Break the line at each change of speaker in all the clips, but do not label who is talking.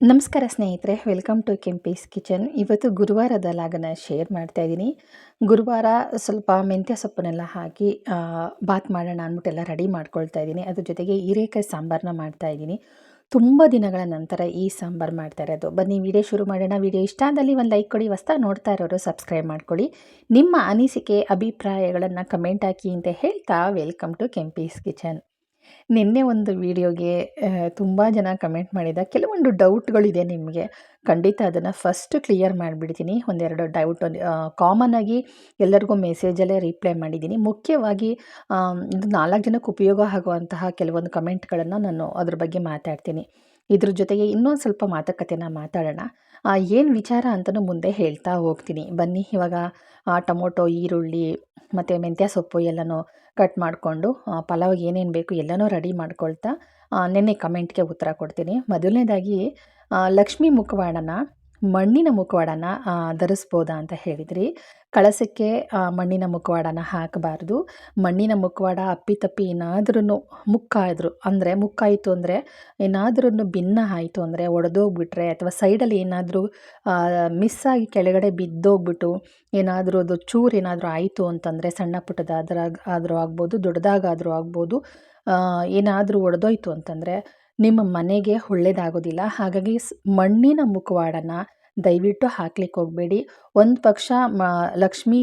ನಮಸ್ಕಾರ ಸ್ನೇಹಿತರೆ welcome to Kempee's kitchen ಇವತ್ತು ಗುರುವಾರದ ಲಾಗನ ಶೇರ್ ಮಾಡ್ತಾ ಇದ್ದೀನಿ. ಗುರುವಾರ ಸ್ವಲ್ಪ ಮೆಂತ್ಯ ಸೊಪ್ಪನ್ನೆಲ್ಲ ಹಾಕಿ ಬಾತ್ ಮಾಡೋಣ ಅಂದ್ಬಿಟ್ಟೆಲ್ಲ ರೆಡಿ ಮಾಡ್ಕೊಳ್ತಾ ಇದ್ದೀನಿ. ಅದ್ರ ಜೊತೆಗೆ ಹೀರೆಕಾಯಿ ಸಾಂಬಾರನ್ನ ಮಾಡ್ತಾ ಇದ್ದೀನಿ. ತುಂಬ ದಿನಗಳ ನಂತರ ಈ ಸಾಂಬಾರು ಮಾಡ್ತಾ ಇರೋದು. ಬನ್ನಿ, ವಿಡಿಯೋ ಶುರು ಮಾಡೋಣ. ವಿಡಿಯೋ ಇಷ್ಟ ಆದಲ್ಲಿ ಒಂದು ಲೈಕ್ ಕೊಡಿ. ಹೊಸ್ದಾಗಿ ನೋಡ್ತಾ ಇರೋರು ಸಬ್ಸ್ಕ್ರೈಬ್ ಮಾಡ್ಕೊಳ್ಳಿ. ನಿಮ್ಮ ಅನಿಸಿಕೆ, ಅಭಿಪ್ರಾಯಗಳನ್ನು ಕಮೆಂಟ್ ಹಾಕಿ ಅಂತ ಹೇಳ್ತಾ ವೆಲ್ಕಮ್ ಟು ಕೆಂಪೀಸ್ ಕಿಚನ್ ನಿನ್ನೆ ಒಂದು ವಿಡಿಯೋಗೆ ತುಂಬ ಜನ ಕಮೆಂಟ್ ಮಾಡಿದ, ಕೆಲವೊಂದು ಡೌಟ್ಗಳಿದೆ ನಿಮಗೆ. ಖಂಡಿತ ಅದನ್ನು ಫಸ್ಟ್ ಕ್ಲಿಯರ್ ಮಾಡಿಬಿಡ್ತೀನಿ. ಒಂದೆರಡು ಡೌಟ್ ಕಾಮನ್ ಆಗಿ ಎಲ್ಲರಿಗೂ ಮೆಸೇಜಲ್ಲೇ ರಿಪ್ಲೈ ಮಾಡಿದ್ದೀನಿ. ಮುಖ್ಯವಾಗಿ ಇದು ನಾಲ್ಕು ಜನಕ್ಕೆ ಉಪಯೋಗ ಆಗುವಂತಹ ಕೆಲವೊಂದು ಕಮೆಂಟ್ಗಳನ್ನು ನಾನು ಅದ್ರ ಬಗ್ಗೆ ಮಾತಾಡ್ತೀನಿ. ಇದ್ರ ಜೊತೆಗೆ ಇನ್ನೊಂದು ಸ್ವಲ್ಪ ಮಾತುಕತೆನ ಮಾತಾಡೋಣ. ಏನು ವಿಚಾರ ಅಂತಲೂ ಮುಂದೆ ಹೇಳ್ತಾ ಹೋಗ್ತೀನಿ. ಬನ್ನಿ, ಇವಾಗ ಟೊಮೊಟೊ, ಈರುಳ್ಳಿ, ಮತ್ತು ಮೆಂತ್ಯ ಸೊಪ್ಪು ಎಲ್ಲನೂ ಕಟ್ ಮಾಡಿಕೊಂಡು ಪಲಾವ್ಗೆ ಏನೇನು ಬೇಕು ಎಲ್ಲನೂ ರೆಡಿ ಮಾಡ್ಕೊಳ್ತಾ ನಿನ್ನೆ ಕಮೆಂಟ್ಗೆ ಉತ್ತರ ಕೊಡ್ತೀನಿ. ಮೊದಲನೇದಾಗಿ ಲಕ್ಷ್ಮೀ ಮುಖವಾಡನ ಮಣ್ಣಿನ ಮುಖವಾಡನ ಧರಿಸ್ಬೋದ ಅಂತ ಹೇಳಿದ್ರಿ. ಕಳಸಕ್ಕೆ ಮಣ್ಣಿನ ಮುಖವಾಡನ ಹಾಕಬಾರ್ದು. ಮಣ್ಣಿನ ಮುಖವಾಡ ಅಪ್ಪಿತಪ್ಪಿ ಏನಾದ್ರೂ ಮುಕ್ಕಾದ್ರು ಅಂದರೆ ಮುಕ್ಕಾಯಿತು ಅಂದರೆ ಏನಾದ್ರೂ ಭಿನ್ನ ಆಯಿತು ಅಂದರೆ, ಒಡೆದೋಗ್ಬಿಟ್ರೆ ಅಥವಾ ಸೈಡಲ್ಲಿ ಏನಾದರೂ ಮಿಸ್ ಆಗಿ ಕೆಳಗಡೆ ಬಿದ್ದೋಗ್ಬಿಟ್ಟು ಏನಾದರೂ ಅದು ಚೂರು ಏನಾದರೂ ಆಯಿತು ಅಂತಂದರೆ, ಸಣ್ಣ ಪುಟ್ಟದಾದ್ರಾಗ, ಆದರೂ ಆಗ್ಬೋದು, ದೊಡ್ಡದಾಗಾದರೂ ಆಗ್ಬೋದು ಏನಾದರೂ ಒಡೆದೋಯ್ತು ಅಂತಂದರೆ ನಿಮ್ಮ ಮನೆಗೆ ಒಳ್ಳೆಯದಾಗೋದಿಲ್ಲ ಹಾಗಾಗಿ ಮಣ್ಣಿನ ಮುಖವಾಡನ ದಯವಿಟ್ಟು ಹಾಕ್ಲಿಕ್ಕೆ ಹೋಗಬೇಡಿ. ಒಂದು ಪಕ್ಷ ಮ, ಲಕ್ಷ್ಮೀ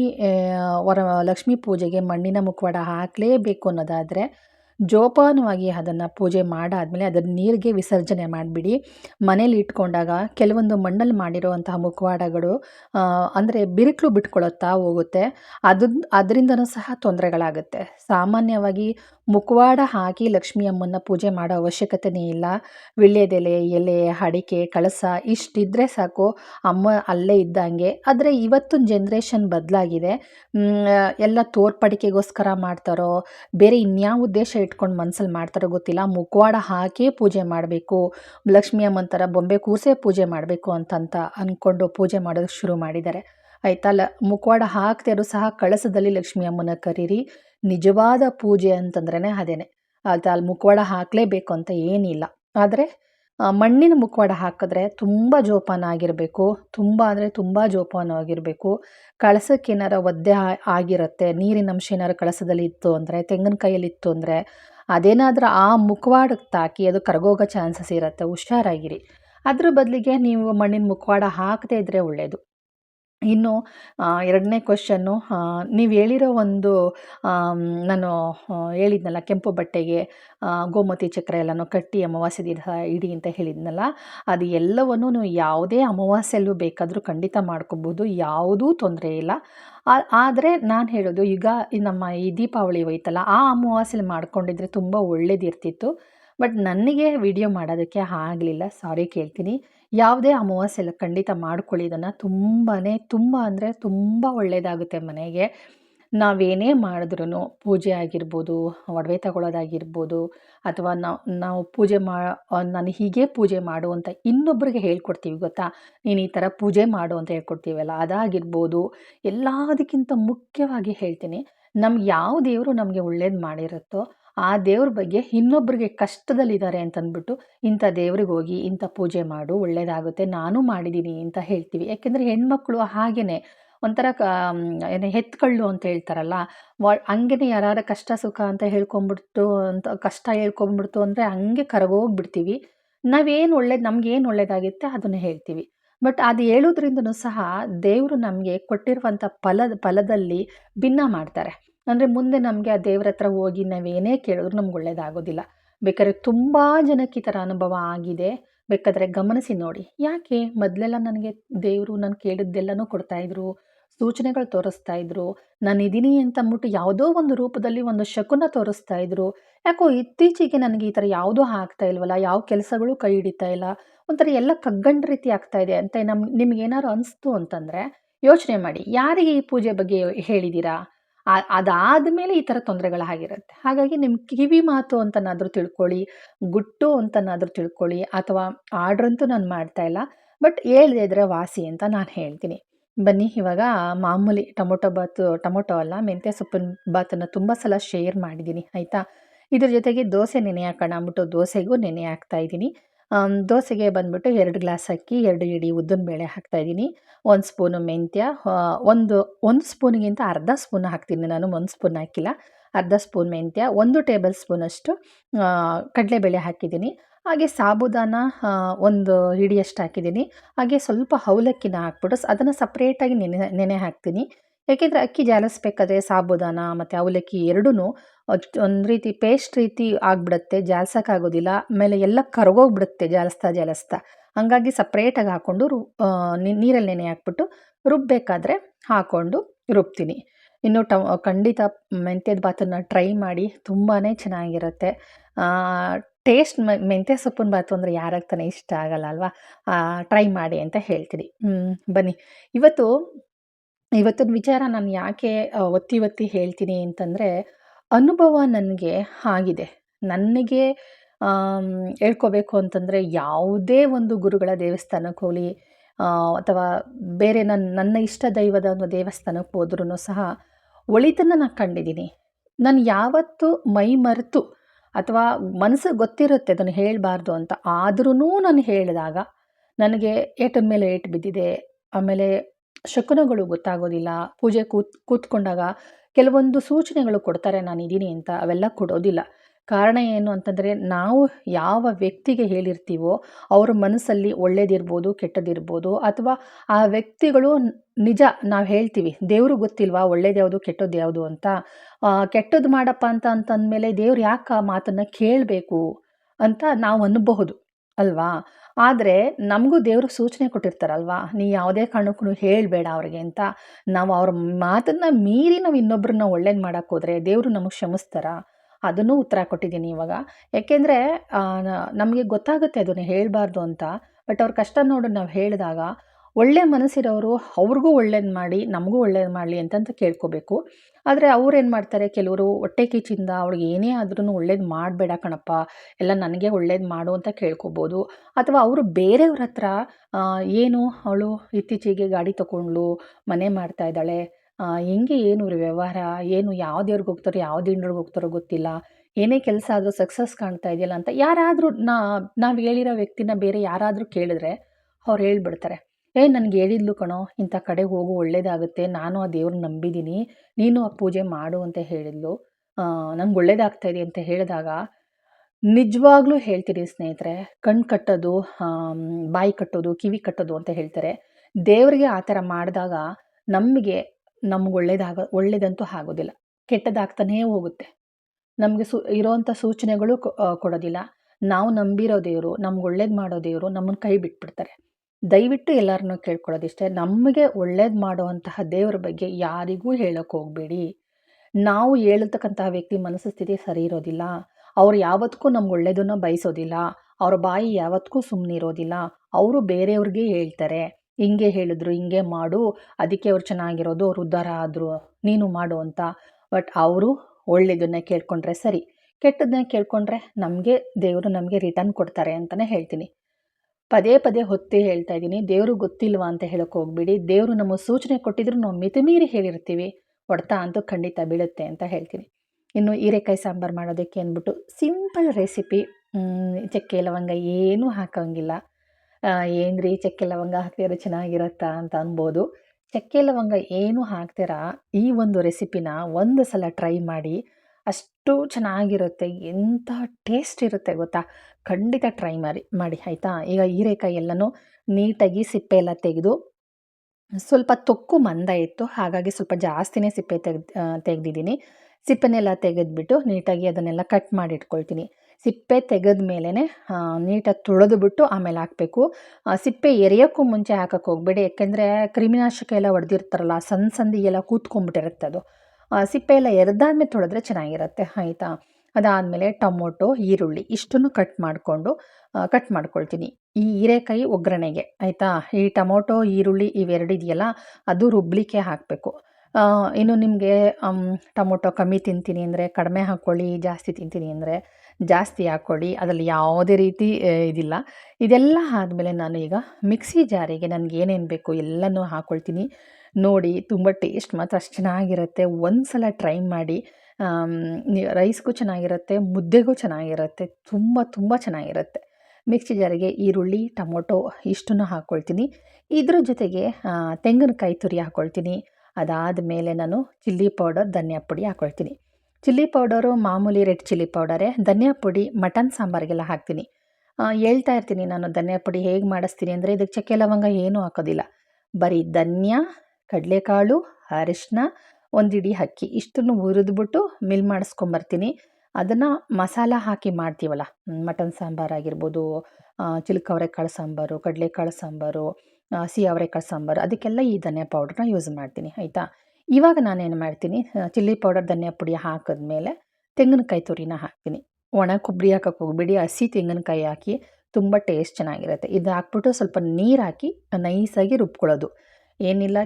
ವರ, ಲಕ್ಷ್ಮೀ ಪೂಜೆಗೆ ಮಣ್ಣಿನ ಮುಖವಾಡ ಹಾಕಲೇಬೇಕು ಅನ್ನೋದಾದರೆ ಜೋಪಾನವಾಗಿ ಅದನ್ನು ಪೂಜೆ ಮಾಡಾದಮೇಲೆ ಅದನ್ನು ನೀರಿಗೆ ವಿಸರ್ಜನೆ ಮಾಡಿಬಿಡಿ. ಮನೇಲಿ ಇಟ್ಕೊಂಡಾಗ ಕೆಲವೊಂದು ಮಣ್ಣಲ್ಲಿ ಮಾಡಿರುವಂತಹ ಮುಖವಾಡಗಳು ಅಂದರೆ ಬಿರುಕಲು ಬಿಟ್ಕೊಳ್ಳುತ್ತಾ ಹೋಗುತ್ತೆ. ಅದು ಅದರಿಂದನೂ ಸಹ ತೊಂದರೆಗಳಾಗುತ್ತೆ. ಸಾಮಾನ್ಯವಾಗಿ ಮುಖವಾಡ ಹಾಕಿ ಲಕ್ಷ್ಮೀ ಅಮ್ಮನ ಪೂಜೆ ಮಾಡೋ ಅವಶ್ಯಕತೆನೇ ಇಲ್ಲ. ವಿಳ್ಯದೆಲೆ, ಎಲೆ, ಅಡಿಕೆ, ಕಳಸ ಇಷ್ಟಿದ್ರೆ ಸಾಕು. ಅಮ್ಮ ಅಲ್ಲೇ ಇದ್ದಂಗೆ. ಆದರೆ ಇವತ್ತಿನ ಜನ್ರೇಷನ್ ಬದಲಾಗಿದೆ. ಎಲ್ಲ ತೋರ್ಪಡಿಕೆಗೋಸ್ಕರ ಮಾಡ್ತಾರೋ, ಬೇರೆ ಇನ್ಯಾವ ಉದ್ದೇಶ ಇಟ್ಕೊಂಡು ಮನಸ್ಸಲ್ಲಿ ಮಾಡ್ತಾರೋ ಗೊತ್ತಿಲ್ಲ. ಮುಖವಾಡ ಹಾಕಿ ಪೂಜೆ ಮಾಡಬೇಕು. ಲಕ್ಷ್ಮೀ ಅಮ್ಮನ ಥರ ಬೊಂಬೆ ಕೂಸೇ ಪೂಜೆ ಮಾಡಬೇಕು ಅಂತಂತ ಅಂದ್ಕೊಂಡು ಪೂಜೆ ಮಾಡೋದಕ್ಕೆ ಶುರು ಮಾಡಿದ್ದಾರೆ ಆಯಿತಾ? ಲ ಮುಖವಾಡ ಹಾಕ್ದಿರೋ ಸಹ ಕಳಸದಲ್ಲಿ ಲಕ್ಷ್ಮೀ ಅಮ್ಮನ ಕರೀರಿ. ನಿಜವಾದ ಪೂಜೆ ಅಂತಂದ್ರೇ ಅದೇನೆ. ಆಯ್ತಾ? ಅಲ್ಲಿ ಮುಖವಾಡ ಹಾಕಲೇಬೇಕು ಅಂತ ಏನಿಲ್ಲ. ಆದರೆ ಮಣ್ಣಿನ ಮುಖವಾಡ ಹಾಕಿದ್ರೆ ತುಂಬ ಜೋಪಾನ ಆಗಿರಬೇಕು. ತುಂಬ ಅಂದರೆ ತುಂಬ ಜೋಪಾನವಾಗಿರಬೇಕು ಕಳಸಕ್ಕೆ ಏನಾರ ಒದ್ದೆ ಆಗಿರುತ್ತೆ, ನೀರಿನ ಅಂಶ ಏನಾರು ಕಳಸದಲ್ಲಿ ಇತ್ತು ಅಂದರೆ ತೆಂಗಿನಕಾಯಲ್ಲಿ ಇತ್ತು ಅಂದರೆ, ಅದೇನಾದರೂ ಆ ಮುಖವಾಡಕ್ಕೆ ತಾಕಿ ಅದು ಕರಗೋಗೋ ಚಾನ್ಸಸ್ ಇರುತ್ತೆ. ಹುಷಾರಾಗಿರಿ. ಅದ್ರ ಬದಲಿಗೆ ನೀವು ಮಣ್ಣಿನ ಮುಖವಾಡ ಹಾಕದೇ ಇದ್ದರೆ ಒಳ್ಳೆಯದು ಇನ್ನು ಎರಡನೇ ಕ್ವಶನ್ನು ನೀವು ಹೇಳಿರೋ ಒಂದು ನಾನು ಹೇಳಿದ್ನಲ್ಲ, ಕೆಂಪು ಬಟ್ಟೆಗೆ ಗೋಮತಿ ಚಕ್ರ ಎಲ್ಲನೂ ಕಟ್ಟಿ ಅಮಾವಾಸ್ಯೆ ದಿನ ಇಡಿ ಅಂತ ಹೇಳಿದ್ನಲ್ಲ, ಅದು ಎಲ್ಲವನ್ನು ನೀವು ಯಾವುದೇ ಅಮಾವಾಸ್ಯೆಲ್ಲೂ ಬೇಕಾದರೂ ಖಂಡಿತ ಮಾಡ್ಕೋಬೋದು, ಯಾವುದೂ ತೊಂದರೆ ಇಲ್ಲ. ಆದರೆ ನಾನು ಹೇಳೋದು, ಈಗ ನಮ್ಮ ಈ ದೀಪಾವಳಿ ಹೋಯ್ತಲ್ಲ, ಆ ಅಮಾವಾಸ್ಯೆಲಿ ಮಾಡ್ಕೊಂಡಿದ್ರೆ ತುಂಬ ಒಳ್ಳೇದಿರ್ತಿತ್ತು, ಬಟ್ ನನಗೆ ವಿಡಿಯೋ ಮಾಡೋದಕ್ಕೆ ಆಗಲಿಲ್ಲ, ಸಾರಿ ಕೇಳ್ತೀನಿ. ಯಾವುದೇ ಅಮಾವಾಸ್ಯೆಲ್ಲ ಖಂಡಿತ ಮಾಡ್ಕೊಳ್ಳಿ. ಇದನ್ನು ತುಂಬಾ ತುಂಬ ಅಂದರೆ ತುಂಬ ಒಳ್ಳೆಯದಾಗುತ್ತೆ ಮನೆಗೆ. ನಾವೇನೇ ಮಾಡಿದ್ರೂ ಪೂಜೆ ಆಗಿರ್ಬೋದು, ಒಡವೆ ತಗೊಳ್ಳೋದಾಗಿರ್ಬೋದು ಅಥವಾ ನಾವು ನಾವು ಪೂಜೆ ಮಾ ನಾನು ಹೀಗೆ ಪೂಜೆ ಮಾಡು ಅಂತ ಇನ್ನೊಬ್ಬರಿಗೆ ಹೇಳ್ಕೊಡ್ತೀವಿ ಗೊತ್ತಾ? ನೀನು ಈ ಥರ ಪೂಜೆ ಮಾಡು ಅಂತ ಹೇಳ್ಕೊಡ್ತೀವಲ್ಲ, ಅದಾಗಿರ್ಬೋದು. ಎಲ್ಲದಕ್ಕಿಂತ ಮುಖ್ಯವಾಗಿ ಹೇಳ್ತೀನಿ, ನಮ್ಗೆ ಯಾವ ದೇವರು ನಮಗೆ ಒಳ್ಳೇದು ಮಾಡಿರುತ್ತೋ ಆ ದೇವ್ರ ಬಗ್ಗೆ ಇನ್ನೊಬ್ಬರಿಗೆ ಕಷ್ಟದಲ್ಲಿದ್ದಾರೆ ಅಂತಂದ್ಬಿಟ್ಟು ಇಂಥ ದೇವ್ರಿಗೆ ಹೋಗಿ ಇಂಥ ಪೂಜೆ ಮಾಡು ಒಳ್ಳೆಯದಾಗುತ್ತೆ ನಾನು ಮಾಡಿದ್ದೀನಿ ಅಂತ ಹೇಳ್ತೀವಿ. ಯಾಕೆಂದರೆ ಹೆಣ್ಮಕ್ಳು ಹಾಗೆಯೇ ಒಂಥರ ಕ ಏನು ಹೆತ್ಕಳ್ಳು ಅಂತ ಹೇಳ್ತಾರಲ್ಲ, ವಾ ಹಂಗೇ ಯಾರಾರ ಕಷ್ಟ ಸುಖ ಅಂತ ಹೇಳ್ಕೊಂಬಿಡ್ತು ಅಂತ, ಕಷ್ಟ ಹೇಳ್ಕೊಂಬಿಡ್ತು ಅಂದರೆ ಹಂಗೆ ಕರಗೋಗ್ಬಿಡ್ತೀವಿ. ನಾವೇನು ಒಳ್ಳೇದು, ನಮಗೇನು ಒಳ್ಳೇದಾಗುತ್ತೆ ಅದನ್ನು ಹೇಳ್ತೀವಿ. ಬಟ್ ಅದು ಹೇಳೋದ್ರಿಂದನೂ ಸಹ ದೇವರು ನಮಗೆ ಕೊಟ್ಟಿರುವಂಥ ಫಲ, ಫಲದಲ್ಲಿ ಭಿನ್ನ ಮಾಡ್ತಾರೆ. ಅಂದರೆ ಮುಂದೆ ನಮಗೆ ಆ ದೇವ್ರ ಹತ್ರ ಹೋಗಿ ನಾವೇನೇ ಕೇಳಿದ್ರು ನಮ್ಗೆ ಒಳ್ಳೇದಾಗೋದಿಲ್ಲ. ಬೇಕಾದ್ರೆ ತುಂಬ ಜನಕ್ಕೆ ಈ ಥರ ಅನುಭವ ಆಗಿದೆ. ಬೇಕಾದರೆ ಗಮನಿಸಿ ನೋಡಿ. ಯಾಕೆ ಮೊದಲೆಲ್ಲ ನನಗೆ ದೇವರು ನಾನು ಕೇಳಿದ್ದೆಲ್ಲನೂ ಕೊಡ್ತಾಯಿದ್ರು ಸೂಚನೆಗಳು ತೋರಿಸ್ತಾ ಇದ್ರು, ನಾನು ಇದ್ದೀನಿ ಅಂತ ಅಂದ್ಬಿಟ್ಟು ಯಾವುದೋ ಒಂದು ರೂಪದಲ್ಲಿ ಒಂದು ಶಕುನ ತೋರಿಸ್ತಾ ಇದ್ರು. ಯಾಕೋ ಇತ್ತೀಚೆಗೆ ನನಗೆ ಈ ಥರ ಯಾವುದೂ ಆಗ್ತಾ ಇಲ್ವಲ್ಲ, ಯಾವ ಕೆಲಸಗಳು ಕೈ ಹಿಡಿತಾ ಇಲ್ಲ, ಒಂಥರ ಎಲ್ಲ ಕಗ್ಗಂಡ ರೀತಿ ಆಗ್ತಾ ಇದೆ ಅಂತ ನಮ್ಮ ನಿಮ್ಗೆ ಏನಾದ್ರು ಅನಿಸ್ತು ಅಂತಂದರೆ ಯೋಚನೆ ಮಾಡಿ. ಯಾರಿಗೆ ಈ ಪೂಜೆ ಬಗ್ಗೆ ಹೇಳಿದ್ದೀರಾ ಅದಾದ ಮೇಲೆ ಈ ಥರ ತೊಂದರೆಗಳಾಗಿರುತ್ತೆ. ಹಾಗಾಗಿ ನಿಮ್ಮ ಕಿವಿ ಮಾತು ಅಂತನಾದರೂ ತಿಳ್ಕೊಳ್ಳಿ, ಗುಟ್ಟು ಅಂತನಾದರೂ ತಿಳ್ಕೊಳ್ಳಿ, ಅಥವಾ ಆರ್ಡ್ರಂತೂ ನಾನು ಮಾಡ್ತಾ ಇಲ್ಲ. ಬಟ್ ಹೇಳ್ದೇ ಇದ್ರೆ ವಾಸಿ ಅಂತ ನಾನು ಹೇಳ್ತೀನಿ. ಬನ್ನಿ, ಇವಾಗ ಮಾಮೂಲಿ ಟೊಮೊಟೊ ಬಾತು, ಟೊಮೊಟೊ ಅಲ್ಲ, ಮೆಂತ್ಯ ಸೊಪ್ಪಿನ ಬಾತನ್ನು ತುಂಬ ಸಲ ಶೇರ್ ಮಾಡಿದ್ದೀನಿ, ಆಯಿತಾ? ಇದ್ರ ಜೊತೆಗೆ ದೋಸೆ ನೆನೆ ಹಾಕೋಣ ಅಂದ್ಬಿಟ್ಟು ದೋಸೆಗೂ ನೆನೆ ಹಾಕ್ತಾ ಇದ್ದೀನಿ. ದೋಸೆಗೆ ಬಂದುಬಿಟ್ಟು ಎರಡು ಗ್ಲಾಸ್ ಅಕ್ಕಿ, ಎರಡು ಇಡೀ ಉದ್ದಿನ ಬೇಳೆ ಹಾಕ್ತಾಯಿದ್ದೀನಿ ಒಂದು ಸ್ಪೂನು ಮೆಂತ್ಯ ಒಂದು ಒಂದು ಸ್ಪೂನಿಗಿಂತ ಅರ್ಧ ಸ್ಪೂನ್ ಹಾಕ್ತೀನಿ ನಾನು, ಒಂದು ಸ್ಪೂನ್ ಹಾಕಿಲ್ಲ. ಅರ್ಧ ಸ್ಪೂನ್ ಮೆಂತ್ಯ, ಒಂದು ಟೇಬಲ್ ಸ್ಪೂನಷ್ಟು ಕಡಲೆಬೇಳೆ ಹಾಕಿದ್ದೀನಿ. ಹಾಗೆ ಸಾಬುದಾನ ಒಂದು ಹಿಡಿಯಷ್ಟು ಹಾಕಿದ್ದೀನಿ. ಹಾಗೆ ಸ್ವಲ್ಪ ಅವಲಕ್ಕಿನ ಹಾಕ್ಬಿಟ್ಟು ಅದನ್ನು ಸಪ್ರೇಟಾಗಿ ನೆನೆ ನೆನೆ ಹಾಕ್ತೀನಿ. ಯಾಕೆಂದರೆ ಅಕ್ಕಿ ಜಾಲಿಸ್ಬೇಕಾದ್ರೆ ಸಾಬುದಾನ ಮತ್ತು ಅವಲಕ್ಕಿ ಎರಡೂ ಒಂದು ರೀತಿ ಪೇಸ್ಟ್ ರೀತಿ ಆಗಿಬಿಡುತ್ತೆ ಜಾಲ್ಸೋಕ್ಕಾಗೋದಿಲ್ಲ ಆಮೇಲೆ ಎಲ್ಲ ಕರಗೋಗ್ಬಿಡುತ್ತೆ ಜಾಲಿಸ್ತಾ ಜಾಲಿಸ್ತಾ. ಹಾಗಾಗಿ ಸಪ್ರೇಟಾಗಿ ಹಾಕ್ಕೊಂಡು ರು ನೀರಲ್ಲಿ ನೆನೆ ಹಾಕ್ಬಿಟ್ಟು ರುಬ್ಬಬೇಕಾದ್ರೆ ಹಾಕ್ಕೊಂಡು ರುಬ್ತೀನಿ. ಇನ್ನು ಟ ಖಂಡಿತ ಮೆಂತ್ಯದ ಬಾತನ್ನ ಟ್ರೈ ಮಾಡಿ ತುಂಬಾ ಚೆನ್ನಾಗಿರುತ್ತೆ. ಟೇಸ್ಟ್ ಮೆಂತ್ಯ ಸೊಪ್ಪಿನ ಬಾತು ಅಂದರೆ ಯಾರಿಗೆ ತಾನೇ ಇಷ್ಟ ಆಗಲ್ಲ ಅಲ್ವಾ? ಟ್ರೈ ಮಾಡಿ ಅಂತ ಹೇಳ್ತೀನಿ. ಬನ್ನಿ. ಇವತ್ತು ಇವತ್ತಿನ ವಿಚಾರ ನಾನು ಯಾಕೆ ಒತ್ತಿ ಒತ್ತಿ ಹೇಳ್ತೀನಿ ಅಂತಂದರೆ ಅನುಭವ ನನಗೆ ಆಗಿದೆ. ನನಗೆ ಹೇಳ್ಕೋಬೇಕು ಅಂತಂದರೆ ಯಾವುದೇ ಒಂದು ಗುರುಗಳ ದೇವಸ್ಥಾನಕ್ಕೆ ಹೋಗಲಿ ಅಥವಾ ಬೇರೆ ನನ್ನ ನನ್ನ ಇಷ್ಟ ದೈವದ ಒಂದು ದೇವಸ್ಥಾನಕ್ಕೆ ಹೋದ್ರೂ ಸಹ ಒಳಿತನ್ನು ನಾನು ಕಂಡಿದ್ದೀನಿ. ನಾನು ಯಾವತ್ತೂ ಮೈ ಮರೆತು ಅಥವಾ ಮನಸ್ಸು ಗೊತ್ತಿರುತ್ತೆ ಅದನ್ನು ಹೇಳಬಾರ್ದು ಅಂತ ಆದ್ರೂ ನಾನು ಹೇಳಿದಾಗ ನನಗೆ ಏಟನ ಮೇಲೆ ಏಟು ಬಿದ್ದಿದೆ. ಆಮೇಲೆ ಶಕುನಗಳು ಗೊತ್ತಾಗೋದಿಲ್ಲ. ಪೂಜೆ ಕೂತ್, ಕೂತ್ಕೊಂಡಾಗ ಕೆಲವೊಂದು ಸೂಚನೆಗಳು ಕೊಡ್ತಾರೆ, ನಾನು ಇದ್ದೀನಿ ಅಂತ. ಅವೆಲ್ಲ ಕೊಡೋದಿಲ್ಲ. ಕಾರಣ ಏನು ಅಂತಂದರೆ, ನಾವು ಯಾವ ವ್ಯಕ್ತಿಗೆ ಹೇಳಿರ್ತೀವೋ, ಅವ್ರ ಮನಸ್ಸಲ್ಲಿ ಒಳ್ಳೇದಿರ್ಬೋದು, ಕೆಟ್ಟದಿರ್ಬೋದು, ಅಥವಾ ಆ ವ್ಯಕ್ತಿಗಳು ನಿಜ ನಾವು ಹೇಳ್ತೀವಿ, ದೇವರು ಗೊತ್ತಿಲ್ವಾ ಒಳ್ಳೇದು ಯಾವುದು ಕೆಟ್ಟದ್ದು ಯಾವುದು? ಅಂತ. ಕೆಟ್ಟದ್ದು ಮಾಡಪ್ಪ ಅಂತ ಅಂತಂದಮೇಲೆ ದೇವ್ರು ಯಾಕೆ ಆ ಮಾತನ್ನು ಕೇಳಬೇಕು? ಅಂತ ನಾವು ಅನ್ನಬಹುದು ಅಲ್ವಾ? ಆದರೆ ನಮಗೂ ದೇವರು ಸೂಚನೆ ಕೊಟ್ಟಿರ್ತಾರಲ್ವಾ, ನೀ ಯಾವುದೇ ಕಾರಣಕ್ಕೂ ಹೇಳಬೇಡ ಅವ್ರಿಗೆ ಅಂತ. ನಾವು ಅವ್ರ ಮಾತನ್ನು ಮೀರಿ ನಾವು ಇನ್ನೊಬ್ಬರನ್ನ ಒಳ್ಳೇದು ಮಾಡೋಕ್ಕೆ ಹೋದರೆ ದೇವರು ನಮಗೆ ಕ್ಷಮಿಸ್ತಾರ? ಅದನ್ನು ಉತ್ತರ ಕೊಟ್ಟಿದ್ದೀನಿ ಇವಾಗ. ಯಾಕೆಂದರೆ ನಮಗೆ ಗೊತ್ತಾಗುತ್ತೆ ಅದನ್ನು ಹೇಳಬಾರ್ದು ಅಂತ. ಬಟ್ ಅವ್ರ ಕಷ್ಟ ನೋಡಿ ನಾವು ಹೇಳಿದಾಗ ಒಳ್ಳೆ ಮನಸ್ಸಿರೋರು ಅವ್ರಿಗೂ ಒಳ್ಳೇದು ಮಾಡಿ, ನಮಗೂ ಒಳ್ಳೇದು ಮಾಡಲಿ ಅಂತಂತ ಕೇಳ್ಕೋಬೇಕು. ಆದರೆ ಅವ್ರೇನು ಮಾಡ್ತಾರೆ? ಕೆಲವರು ಹೊಟ್ಟೆ ಕಿಚ್ಚಿಂದ ಅವ್ಳಿಗೆ ಏನೇ ಆದ್ರೂ ಒಳ್ಳೇದು ಮಾಡಬೇಡ ಕಣಪ್ಪ, ಎಲ್ಲ ನನಗೆ ಒಳ್ಳೇದು ಮಾಡು ಅಂತ ಕೇಳ್ಕೊಬೋದು. ಅಥವಾ ಅವರು ಬೇರೆಯವ್ರ ಹತ್ರ ಏನು ಅವಳು ಇತ್ತೀಚೆಗೆ ಗಾಡಿ ತಗೊಂಡ್ಳು, ಮನೆ ಮಾಡ್ತಾ ಇದ್ದಾಳೆ ಹೆಂಗೆ ಏನು ಇವ್ರ ವ್ಯವಹಾರ, ಏನು ಯಾವ ದೇವ್ರಿಗೆ ಹೋಗ್ತಾರೋ, ಯಾವ ದಿಂಡ್ರಿಗೆ ಹೋಗ್ತಾರೋ ಗೊತ್ತಿಲ್ಲ, ಏನೇ ಕೆಲಸ ಆದರೂ ಸಕ್ಸಸ್ ಕಾಣ್ತಾ ಇದೆಯಲ್ಲ ಅಂತ ಯಾರಾದರೂ ನಾ, ನಾವು ಹೇಳಿರೋ ವ್ಯಕ್ತಿನ ಬೇರೆ ಯಾರಾದರೂ ಕೇಳಿದ್ರೆ ಅವ್ರು ಹೇಳ್ಬಿಡ್ತಾರೆ. ಏ, ನನಗೆ ಹೇಳಿದ್ಲು ಕಣೋ, ಇಂಥ ಕಡೆ ಹೋಗು, ಒಳ್ಳೇದಾಗುತ್ತೆ. ನಾನು ಆ ದೇವ್ರನ್ನ ನಂಬಿದ್ದೀನಿ ನೀನು ಆ ಪೂಜೆ ಮಾಡು ಅಂತ ಹೇಳಿದ್ಲು. ನಂಗೆ ಒಳ್ಳೇದಾಗ್ತಾ ಇದೆ ಅಂತ ಹೇಳಿದಾಗ, ನಿಜವಾಗ್ಲೂ ಹೇಳ್ತೀರಿ ಸ್ನೇಹಿತರೆ ಕಣ್ಣು ಕಟ್ಟೋದು ಬಾಯಿ ಕಟ್ಟೋದು, ಕಿವಿ ಕಟ್ಟೋದು ಅಂತ ಹೇಳ್ತಾರೆ. ದೇವರಿಗೆ ಆ ಥರ ಮಾಡಿದಾಗ ನಮಗೆ ನಮ್ಗೆ ಒಳ್ಳೇದಾಗ, ಒಳ್ಳೇದಂತೂ ಆಗೋದಿಲ್ಲ. ಕೆಟ್ಟದಾಗ್ತಾನೇ ಹೋಗುತ್ತೆ. ನಮಗೆ ಸು ಇರೋವಂಥ ಸೂಚನೆಗಳು ಕೊಡೋದಿಲ್ಲ. ನಾವು ನಂಬಿರೋ ದೇವರು, ನಮ್ಗೆ ಒಳ್ಳೇದು ಮಾಡೋ ದೇವರು ನಮ್ಮನ್ನು ಕೈ ಬಿಟ್ಬಿಡ್ತಾರೆ. ದಯವಿಟ್ಟು ಎಲ್ಲರನ್ನೂ ಕೇಳ್ಕೊಳ್ಳೋದಿಷ್ಟೇ. ನಮಗೆ ಒಳ್ಳೇದು ಮಾಡುವಂತಹ ದೇವರ ಬಗ್ಗೆ ಯಾರಿಗೂ ಹೇಳೋಕ್ಕೆ ಹೋಗಬೇಡಿ. ನಾವು ಹೇಳ್ತಕ್ಕಂತಹ ವ್ಯಕ್ತಿ ಮನಸ್ಸು ಸ್ಥಿತಿ ಸರಿ ಇರೋದಿಲ್ಲ. ಅವ್ರು ಯಾವತ್ತಿಗೂ ನಮ್ಗೆ ಒಳ್ಳೇದನ್ನು ಬಯಸೋದಿಲ್ಲ. ಅವ್ರ ಬಾಯಿ ಯಾವತ್ತಿಗೂ ಸುಮ್ಮನೆ ಇರೋದಿಲ್ಲ ಅವರು ಬೇರೆಯವ್ರಿಗೆ ಹೇಳ್ತಾರೆ. ಹಿಂಗೆ ಹೇಳಿದ್ರು, ಹಿಂಗೆ ಮಾಡು. ಅದಕ್ಕೆ ಅವ್ರು ಚೆನ್ನಾಗಿರೋದು, ಅವ್ರು ಉದ್ಧಾರ ಆದರು, ನೀನು ಮಾಡು ಅಂತ. ಬಟ್ ಅವರು ಒಳ್ಳೇದನ್ನ ಕೇಳ್ಕೊಂಡ್ರೆ ಸರಿ. ಕೆಟ್ಟದನ್ನ ಕೇಳ್ಕೊಂಡ್ರೆ ನಮಗೆ ದೇವರು ನಮಗೆ ರಿಟರ್ನ್ ಕೊಡ್ತಾರೆ ಅಂತಲೇ ಹೇಳ್ತೀನಿ. ಪದೇ ಪದೇ ಹೊತ್ತಿ ಹೇಳ್ತಾ ಇದ್ದೀನಿ. ದೇವರು ಗೊತ್ತಿಲ್ವಾ ಅಂತ ಹೇಳೋಕೆ ಹೋಗ್ಬೇಡಿ. ದೇವರು ನಮ್ಮ ಸೂಚನೆ ಕೊಟ್ಟಿದ್ರು ನಾವು ಮಿತಿಮೀರಿ ಹೇಳಿರ್ತೀವಿ. ಹೊಡೆತ ಅಂತೂ ಖಂಡಿತ ಬೀಳುತ್ತೆ ಅಂತ ಹೇಳ್ತೀನಿ. ಇನ್ನು ಹೀರೆಕಾಯಿ ಸಾಂಬಾರು ಮಾಡೋದಕ್ಕೆ ಅಂದ್ಬಿಟ್ಟು ಸಿಂಪಲ್ ರೆಸಿಪಿ. ಚಕ್ಕೆ ಲವಂಗ ಏನೂ ಹಾಕೋಂಗಿಲ್ಲ. ಏನು ಚಕ್ಕೆ ಲವಂಗ ಹಾಕಿದ್ರೆ ಚೆನ್ನಾಗಿರುತ್ತಾ ಅಂತ ಅನ್ಬೋದು. ಚಕ್ಕೆ ಲವಂಗ ಏನು ಹಾಕ್ತೀರಾ? ಈ ಒಂದು ರೆಸಿಪಿನ ಒಂದು ಸಲ ಟ್ರೈ ಮಾಡಿ. ಅಷ್ಟು ಚೆನ್ನಾಗಿರುತ್ತೆ. ಎಂಥ ಟೇಸ್ಟ್ ಇರುತ್ತೆ ಗೊತ್ತಾ? ಖಂಡಿತ ಟ್ರೈ ಮಾಡಿ ಮಾಡಿ, ಆಯಿತಾ? ಈಗ ಹೀರೆಕಾಯಿ ಎಲ್ಲನೂ ನೀಟಾಗಿ ಸಿಪ್ಪೆ ಎಲ್ಲ ತೆಗೆದು, ಸ್ವಲ್ಪ ತೊಕ್ಕು ಮಂದ ಇತ್ತು, ಹಾಗಾಗಿ ಸ್ವಲ್ಪ ಜಾಸ್ತಿನೇ ಸಿಪ್ಪೆ ತೆಗ್ದು ತೆಗೆದಿದ್ದೀನಿ. ಸಿಪ್ಪೆನೆಲ್ಲ ತೆಗೆದ್ಬಿಟ್ಟು ನೀಟಾಗಿ ಅದನ್ನೆಲ್ಲ ಕಟ್ ಮಾಡಿ ಇಟ್ಕೊಳ್ತೀನಿ. ಸಿಪ್ಪೆ ತೆಗೆದ ಮೇಲೇ ನೀಟಾಗಿ ತೊಳೆದುಬಿಟ್ಟು ಆಮೇಲೆ ಹಾಕಬೇಕು. ಸಿಪ್ಪೆ ಎರೆಯೋಕ್ಕೂ ಮುಂಚೆ ಹಾಕಕ್ಕೆ ಹೋಗಬೇಡಿ, ಯಾಕೆಂದರೆ ಕ್ರಿಮಿನಾಶಕ ಎಲ್ಲ ಹೊಡೆದಿರ್ತಾರಲ್ಲ, ಸಣ್ಣ ಸಂದಿಗೆಲ್ಲ ಕೂತ್ಕೊಂಡ್ಬಿಟ್ಟಿರುತ್ತೆ ಅದು. ಸಿಪ್ಪೆ ಎಲ್ಲ ಎರೆದಾದ್ಮೇಲೆ ತೊಳೆದ್ರೆ ಚೆನ್ನಾಗಿರುತ್ತೆ, ಆಯಿತಾ? ಅದಾದಮೇಲೆ ಟೊಮೊಟೊ, ಈರುಳ್ಳಿ ಇಷ್ಟನ್ನು ಕಟ್ ಮಾಡಿಕೊಂಡು ಕಟ್ ಮಾಡ್ಕೊಳ್ತೀನಿ. ಈ ಹೀರೆಕಾಯಿ ಒಗ್ಗರಣೆಗೆ, ಆಯಿತಾ? ಈ ಟೊಮೊಟೊ, ಈರುಳ್ಳಿ ಇವೆರಡು ಇದೆಯಲ್ಲ, ಅದು ರುಬ್ಲಿಕ್ಕೆ ಹಾಕಬೇಕು. ಇನ್ನು ನಿಮಗೆ ಟೊಮೊಟೊ ಕಮ್ಮಿ ತಿಂತೀನಿ ಅಂದರೆ, ಕಡಿಮೆ ಹಾಕ್ಕೊಳ್ಳಿ, ಜಾಸ್ತಿ ತಿಂತೀನಿ ಅಂದರೆ, ಜಾಸ್ತಿ ಹಾಕ್ಕೊಳ್ಳಿ, ಅದರಲ್ಲಿ ಯಾವುದೇ ರೀತಿ ಇದಿಲ್ಲ. ಇದೆಲ್ಲ ಆದಮೇಲೆ ನಾನು ಈಗ ಮಿಕ್ಸಿ ಜಾರಿಗೆ ನನಗೆ ಏನೇನು ಬೇಕು ಎಲ್ಲನೂ ಹಾಕ್ಕೊಳ್ತೀನಿ. ನೋಡಿ, ತುಂಬ ಟೇಸ್ಟ್ ಮಾತ್ರ ಅಷ್ಟು ಚೆನ್ನಾಗಿರುತ್ತೆ. ಒಂದು ಸಲ ಟ್ರೈ ಮಾಡಿ ರೈಸ್ಗೂ ಚೆನ್ನಾಗಿರುತ್ತೆ, ಮುದ್ದೆಗೂ ಚೆನ್ನಾಗಿರುತ್ತೆ, ತುಂಬ ತುಂಬ ಚೆನ್ನಾಗಿರುತ್ತೆ. ಮಿಕ್ಸಿ ಜಾರಿಗೆ ಈರುಳ್ಳಿ, ಟೊಮೊಟೊ ಇಷ್ಟನ್ನು ಹಾಕ್ಕೊಳ್ತೀನಿ ಇದ್ರ ಜೊತೆಗೆ ತೆಂಗಿನಕಾಯಿ ತುರಿ ಹಾಕ್ಕೊಳ್ತೀನಿ ಅದಾದ ಮೇಲೆ ನಾನು ಚಿಲ್ಲಿ ಪೌಡರ್, ಧನಿಯಾ ಪುಡಿ ಹಾಕ್ಕೊಳ್ತೀನಿ ಚಿಲ್ಲಿ ಪೌಡರು ಮಾಮೂಲಿ ರೆಡ್ ಚಿಲ್ಲಿ ಪೌಡರೇ, ಧನಿಯಾ ಪುಡಿ, ಮಟನ್ ಸಾಂಬಾರಿಗೆಲ್ಲ ಹಾಕ್ತೀನಿ. ಹೇಳ್ತಾ ಇರ್ತೀನಿ ನಾನು ಧನಿಯಾ ಪುಡಿ ಹೇಗೆ ಮಾಡಿಸ್ತೀನಿ ಅಂದರೆ ಇದಕ್ಕೆ ಚಕ್ಕೆ ಲವಂಗ ಏನೂ ಹಾಕೋದಿಲ್ಲ. ಬರೀ ಧನ್ಯ, ಕಡಲೆಕಾಳು ಅರಿಶಿನ ಒಂದಿಡಿ ಅಕ್ಕಿ ಇಷ್ಟನ್ನು ಹುರಿದ್ಬಿಟ್ಟು ಮಿಲ್ ಮಾಡಿಸ್ಕೊಂಬರ್ತೀನಿ. ಅದನ್ನು ಮಸಾಲ ಹಾಕಿ ಮಾಡ್ತೀವಲ್ಲ ಮಟನ್ ಸಾಂಬಾರು ಆಗಿರ್ಬೋದು ಚಿಲ್ಕ ಅವರೆಕಾಳು ಸಾಂಬಾರು, ಕಡಲೆಕಾಳು ಸಾಂಬಾರು ಹಸಿ ಅವರೆಕಾಳು ಸಾಂಬಾರು, ಅದಕ್ಕೆಲ್ಲ ಈ ಧನಿಯಾ ಪೌಡ್ರನ್ನ ಯೂಸ್ ಮಾಡ್ತೀನಿ, ಆಯಿತಾ? ಇವಾಗ ನಾನೇನು ಮಾಡ್ತೀನಿ ಚಿಲ್ಲಿ ಪೌಡರ್ ಧನಿಯಾ ಪುಡಿ ಹಾಕಿದ್ಮೇಲೆ ತೆಂಗಿನಕಾಯಿ ತುರಿನ ಹಾಕ್ತೀನಿ. ಒಣ ಕೊಬ್ಬರಿ ಹಾಕಕ್ಕೆ ಹೋಗ್ಬಿಡಿ, ಹಸಿ ತೆಂಗಿನಕಾಯಿ ಹಾಕಿ ತುಂಬ ಟೇಸ್ಟ್ ಚೆನ್ನಾಗಿರುತ್ತೆ. ಇದು ಹಾಕ್ಬಿಟ್ಟು ಸ್ವಲ್ಪ ನೀರು ಹಾಕಿ ನೈಸಾಗಿ ರುಬ್ಕೊಳ್ಳೋದು. ಏನಿಲ್ಲ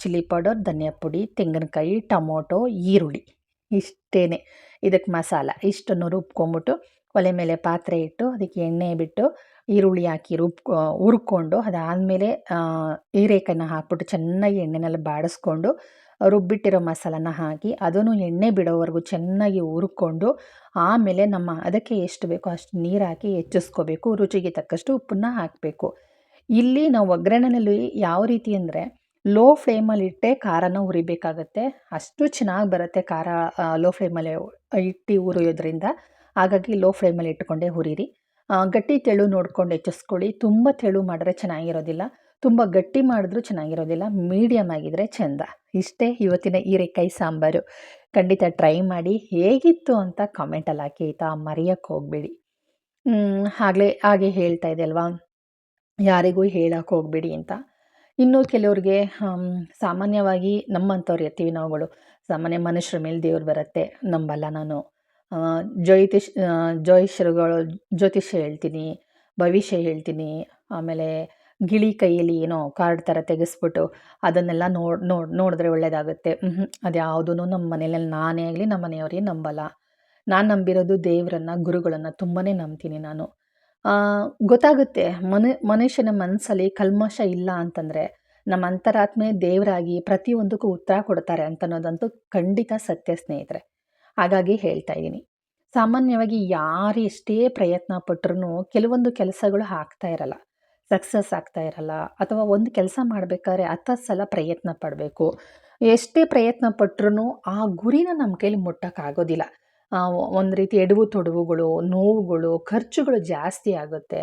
ಚಿಲ್ಲಿ ಪೌಡರ್ ಧನಿಯಾ ಪುಡಿ, ತೆಂಗಿನಕಾಯಿ, ಟೊಮೊಟೊ, ಈರುಳ್ಳಿ. ಇಷ್ಟೇ ಇದಕ್ಕೆ ಮಸಾಲ. ಇಷ್ಟನ್ನು ರುಬ್ಕೊಂಬಿಟ್ಟು ಒಲೆ ಮೇಲೆ ಪಾತ್ರೆ ಇಟ್ಟು ಅದಕ್ಕೆ ಎಣ್ಣೆ ಬಿಟ್ಟು ಈರುಳ್ಳಿ ಹಾಕಿ ರುಬ್ಕೊ ಹುರ್ಕೊಂಡು ಅದಾದಮೇಲೆ ಹೀರೆಕಾಯನ್ನ ಹಾಕ್ಬಿಟ್ಟು ಚೆನ್ನಾಗಿ ಎಣ್ಣೆನಲ್ಲಿ ಬಾಡಿಸ್ಕೊಂಡು ರುಬ್ಬಿಟ್ಟಿರೋ ಮಸಾಲನ ಹಾಕಿ ಅದನ್ನು ಎಣ್ಣೆ ಬಿಡೋವರೆಗೂ ಚೆನ್ನಾಗಿ ಹುರ್ಕೊಂಡು ಆಮೇಲೆ ನಮ್ಮ ಅದಕ್ಕೆ ಎಷ್ಟು ಬೇಕೋ ಅಷ್ಟು ನೀರು ಹಾಕಿ ಹೆಚ್ಚಿಸ್ಕೋಬೇಕು. ರುಚಿಗೆ ತಕ್ಕಷ್ಟು ಉಪ್ಪನ್ನ ಹಾಕಬೇಕು. ಇಲ್ಲಿ ನಾವು ಒಗ್ಗರಣೆಯಲ್ಲಿ ಯಾವ ರೀತಿ ಅಂದರೆ ಲೋ ಫ್ಲೇಮಲ್ಲಿ ಇಟ್ಟೆ ಖಾರನ ಹುರಿಬೇಕಾಗತ್ತೆ. ಅಷ್ಟು ಚೆನ್ನಾಗಿ ಬರುತ್ತೆ ಖಾರ ಲೋ ಫ್ಲೇಮಲ್ಲಿ ಇಟ್ಟು ಹುರಿಯೋದ್ರಿಂದ. ಹಾಗಾಗಿ ಲೋ ಫ್ಲೇಮಲ್ಲಿ ಇಟ್ಕೊಂಡೇ ಹುರಿರಿ. ಗಟ್ಟಿ ತೆಳು ನೋಡ್ಕೊಂಡು ಹೆಚ್ಚಿಸ್ಕೊಳ್ಳಿ. ತುಂಬ ತೆಳು ಮಾಡಿದ್ರೆ ಚೆನ್ನಾಗಿರೋದಿಲ್ಲ. ತುಂಬ ಗಟ್ಟಿ ಮಾಡಿದ್ರೂ ಚೆನ್ನಾಗಿರೋದಿಲ್ಲ. ಮೀಡಿಯಮ್ ಆಗಿದ್ರೆ ಚೆಂದ. ಇಷ್ಟೇ ಇವತ್ತಿನ ಹೀರೆಕಾಯಿ ಸಾಂಬಾರು. ಖಂಡಿತ ಟ್ರೈ ಮಾಡಿ. ಹೇಗಿತ್ತು ಅಂತ ಕಾಮೆಂಟಲ್ಲಿ ಹಾಕಿ ಆಯಿತಾ? ಮರೆಯೋಕ್ಕೆ ಹೋಗಬೇಡಿ. ಆಗಲೇ ಹಾಗೆ ಹೇಳ್ತಾ ಇದೆ ಅಲ್ವಾ ಯಾರಿಗೂ ಹೇಳೋಕೆ ಹೋಗಬೇಡಿ ಅಂತ. ಇನ್ನು ಕೆಲವ್ರಿಗೆ ಸಾಮಾನ್ಯವಾಗಿ ನಮ್ಮಂಥವ್ರು ಇರ್ತೀವಿ ನಾವುಗಳು. ಸಾಮಾನ್ಯ ಮನುಷ್ಯರ ಮೇಲೆ ದೇವ್ರು ಬರುತ್ತೆ ನಂಬಲ್ಲ ನಾನು. ಜ್ಯೋತಿಷ್ ಜ್ಯೋತಿಷ್ಯರುಗಳು, ಜ್ಯೋತಿಷ್ಯ ಹೇಳ್ತೀನಿ, ಭವಿಷ್ಯ ಹೇಳ್ತೀನಿ, ಆಮೇಲೆ ಗಿಳಿ ಕೈಯಲ್ಲಿ ಏನೋ ಕಾರ್ಡ್ ಥರ ತೆಗೆಸ್ಬಿಟ್ಟು ಅದನ್ನೆಲ್ಲ ನೋಡಿ ನೋಡಿ, ನೋಡಿದ್ರೆ ಒಳ್ಳೆಯದಾಗುತ್ತೆ ಅದು ಯಾವುದೂ ನಮ್ಮ ಮನೆಯಲ್ಲಿ ನಾನೇ ಆಗಲಿ ನಮ್ಮ ಮನೆಯವ್ರಿಗೆ ನಂಬಲ್ಲ. ನಾನು ನಂಬಿರೋದು ದೇವರನ್ನು, ಗುರುಗಳನ್ನು ತುಂಬಾ ನಂಬ್ತೀನಿ ನಾನು. ಗೊತ್ತಾಗುತ್ತೆ. ಮನು, ಮನುಷ್ಯನ ಮನಸ್ಸಲ್ಲಿ ಕಲ್ಮಶ ಇಲ್ಲ ಅಂತಂದರೆ ನಮ್ಮ ಅಂತರಾತ್ಮೆ ದೇವರಾಗಿ ಪ್ರತಿಯೊಂದಕ್ಕೂ ಉತ್ತರ ಕೊಡ್ತಾರೆ ಅಂತ ಅನ್ನೋದಂತೂ ಖಂಡಿತ ಸತ್ಯ ಸ್ನೇಹಿತರೆ. ಹಾಗಾಗಿ ಹೇಳ್ತಾ ಇದ್ದೀನಿ. ಸಾಮಾನ್ಯವಾಗಿ ಯಾರು ಎಷ್ಟೇ ಪ್ರಯತ್ನ ಪಟ್ಟರೂ ಕೆಲವೊಂದು ಕೆಲಸಗಳು ಆಗ್ತಾ ಇರಲ್ಲ. ಸಕ್ಸಸ್ ಆಗ್ತಾ ಇರಲ್ಲ ಅಥವಾ ಒಂದು ಕೆಲಸ ಮಾಡಬೇಕಾದ್ರೆ ಹತ್ತು ಸಲ ಪ್ರಯತ್ನ ಪಡಬೇಕು. ಎಷ್ಟೇ ಪ್ರಯತ್ನ ಪಟ್ರೂ ಆ ಗುರಿನ ನಮ್ಮ ಕೈಲಿ ಮುಟ್ಟೋಕ್ಕಾಗೋದಿಲ್ಲ. ಒಂದು ರೀತಿ ಎಡವು ತೊಡವುಗಳು, ನೋವುಗಳು, ಖರ್ಚುಗಳು ಜಾಸ್ತಿ ಆಗುತ್ತೆ.